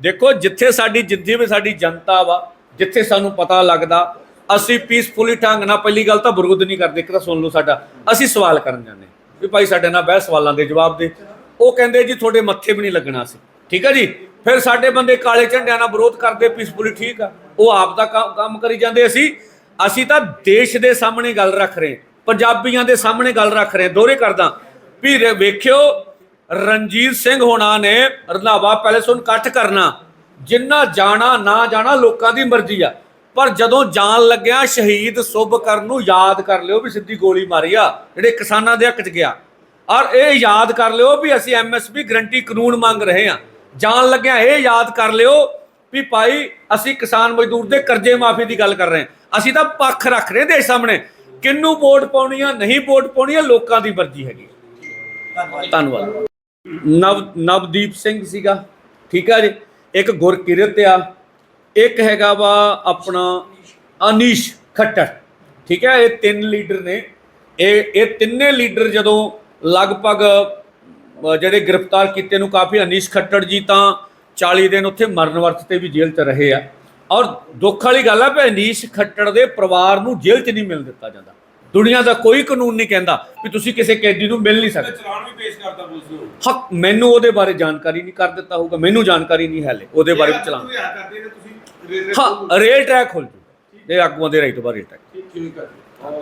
ਦੇਖੋ, ਜਿੱਥੇ ਸਾਡੀ ਜਿੱਥੇ ਵੀ ਸਾਡੀ ਜਨਤਾ ਵਾ, ਜਿੱਥੇ ਸਾਨੂੰ ਪਤਾ ਲੱਗਦਾ, ਅਸੀਂ ਪੀਸਫੁਲੀ ਢੰਗ ਨਾਲ, ਪਹਿਲੀ ਗੱਲ ਤਾਂ ਵਿਰੋਧ ਨਹੀਂ ਕਰਦੇ, ਇੱਕ ਤਾਂ ਸੁਣ ਲਓ ਸਾਡਾ, ਅਸੀਂ ਸਵਾਲ ਕਰਨ ਜਾਂਦੇ ਵੀ ਭਾਈ ਸਾਡੇ ਨਾਲ ਬਹਿ ਸਵਾਲਾਂ ਦੇ ਜਵਾਬ ਦੇ। ਉਹ ਕਹਿੰਦੇ ਜੀ, ਤੁਹਾਡੇ ਮੱਥੇ ਵੀ ਨਹੀਂ ਲੱਗਣਾ ਸੀ ਠੀਕ ਹੈ ਜੀ? ਫਿਰ ਸਾਡੇ ਬੰਦੇ ਕਾਲੇ ਝੰਡਿਆਂ ਨਾਲ ਵਿਰੋਧ ਕਰਦੇ ਪੀਸਫੁਲੀ ਠੀਕ ਆ, ਉਹ ਆਪ ਦਾ ਕੰਮ ਕਰੀ ਜਾਂਦੇ ਅਸੀਂ। ਅਸੀਂ ਤਾਂ ਦੇਸ਼ ਦੇ ਸਾਹਮਣੇ ਗੱਲ ਰੱਖ ਰਹੇ ਪੰਜਾਬੀਆਂ ਦੇ ਸਾਹਮਣੇ ਗੱਲ ਰੱਖ ਰਹੇ ਦੋਹਰੇ ਕਰਦਾ। ਵੀ ਵੇਖਿਓ ਰਣਜੀਤ ਸਿੰਘ ਹੋਣਾ ਨੇ ਰੰਧਾਵਾ ਪੈਲੇਸ ਨੂੰ ਇਕੱਠ ਕਰਨਾ। ਜਿੰਨਾ ਜਾਣਾ, ਨਾ ਜਾਣਾ ਲੋਕਾਂ ਦੀ ਮਰਜ਼ੀ ਆ। ਪਰ ਜਦੋਂ ਜਾਣ ਲੱਗਿਆ ਸ਼ਹੀਦ ਸੁਭ ਕਰਨ ਨੂੰ ਯਾਦ ਕਰ ਲਿਓ ਵੀ ਸਿੱਧੀ ਗੋਲੀ ਮਾਰੀ ਆ, ਜਿਹੜੇ ਕਿਸਾਨਾਂ ਦੇ ਹੱਕ 'ਚ ਗਿਆ। ਔਰ ਇਹ ਯਾਦ ਕਰ ਲਿਓ ਵੀ ਅਸੀਂ ਐਮਐਸਪੀ ਗਰੰਟੀ ਕਾਨੂੰਨ ਮੰਗ ਰਹੇ ਆ। ਜਾਣ ਲੱਗਿਆ ਇਹ ਯਾਦ ਕਰ ਲਿਓ ਵੀ ਭਾਈ, ਅਸੀਂ ਕਿਸਾਨ ਮਜ਼ਦੂਰ ਦੇ ਕਰਜ਼ੇ ਮਾਫੀ ਦੀ ਗੱਲ ਕਰ ਰਹੇ ਹਾਂ। ਅਸੀਂ ਤਾਂ ਪੱਖ ਰੱਖ ਰਹੇ ਦੇਸ਼ ਸਾਹਮਣੇ। ਕਿੰਨੂੰ ਵੋਟ ਪਾਉਣੀ ਆ, ਨਹੀਂ ਵੋਟ ਪਾਉਣੀ ਆ, ਲੋਕਾਂ ਦੀ ਮਰਜ਼ੀ ਹੈਗੀ। ਧੰਨਵਾਦ। ਨਵ ਨਵਦੀਪ ਸਿੰਘ ਸੀਗਾ, ਠੀਕ ਆ ਜੀ? ਇੱਕ ਗੁਰਕਿਰਤ ਆ, ਇੱਕ ਹੈਗਾ ਵਾ ਆਪਣਾ ਅਨੀਸ਼ ਖੱਟਰ ਠੀਕ ਹੈ ਇਹ ਤਿੰਨ ਲੀਡਰ ਨੇ। ਇਹ ਇਹ ਤਿੰਨੇ ਲੀਡਰ ਜਦੋਂ ਲਗਭਗ ਜਿਹੜੇ ਗ੍ਰਿਫਤਾਰ ਕੀਤੇ ਨੂੰ ਕਾਫੀ ਅਨੀਸ਼ ਖੱਟੜ ਜੀ ਤਾਂ 40 ਦਿਨ ਉੱਥੇ ਮਰਨ ਵਰਤ ਤੇ ਵੀ ਜੇਲ੍ਹ 'ਚ ਰਹੇ ਆ। ਔਰ ਦੁੱਖ ਵਾਲੀ ਗੱਲ ਆ ਵੀ ਅਨੀਸ਼ ਖੱਟੜ ਦੇ ਪਰਿਵਾਰ ਨੂੰ ਜੇਲ੍ਹ 'ਚ ਨਹੀਂ ਮਿਲ ਦਿੱਤਾ ਜਾਂਦਾ। ਦੁਨੀਆ ਦਾ ਕੋਈ ਕਾਨੂੰਨ ਨਹੀਂ ਕਹਿੰਦਾ ਵੀ ਤੁਸੀਂ ਕਿਸੇ ਕੈਦੀ ਨੂੰ ਮਿਲ ਨਹੀਂ ਸਕਦੇ। ਚਲਾਨ ਵੀ ਪੇਸ਼ ਕਰਤਾ ਪੁਲਿਸ ਨੂੰ। ਹੱਕ ਮੈਨੂੰ ਉਹਦੇ ਬਾਰੇ ਜਾਣਕਾਰੀ ਨਹੀਂ ਕਰ ਦਿੱਤਾ ਹੋਊਗਾ ਮੈਨੂੰ ਜਾਣਕਾਰੀ ਨਹੀਂ ਹੈ ਹਲੇ ਉਹਦੇ ਬਾਰੇ ਵੀ ਚਲਾਨ। ਕਰਦੇ ਹਾਂ ਰੇਲ ਟਰੈਕ ਖੁੱਲ ਜੂ ਇਹ ਆਗੂਆਂ ਦੇ ਰਾਈਟ ਬਾਰੇ ਟਰੈਕ ਠੀਕ ਹੈ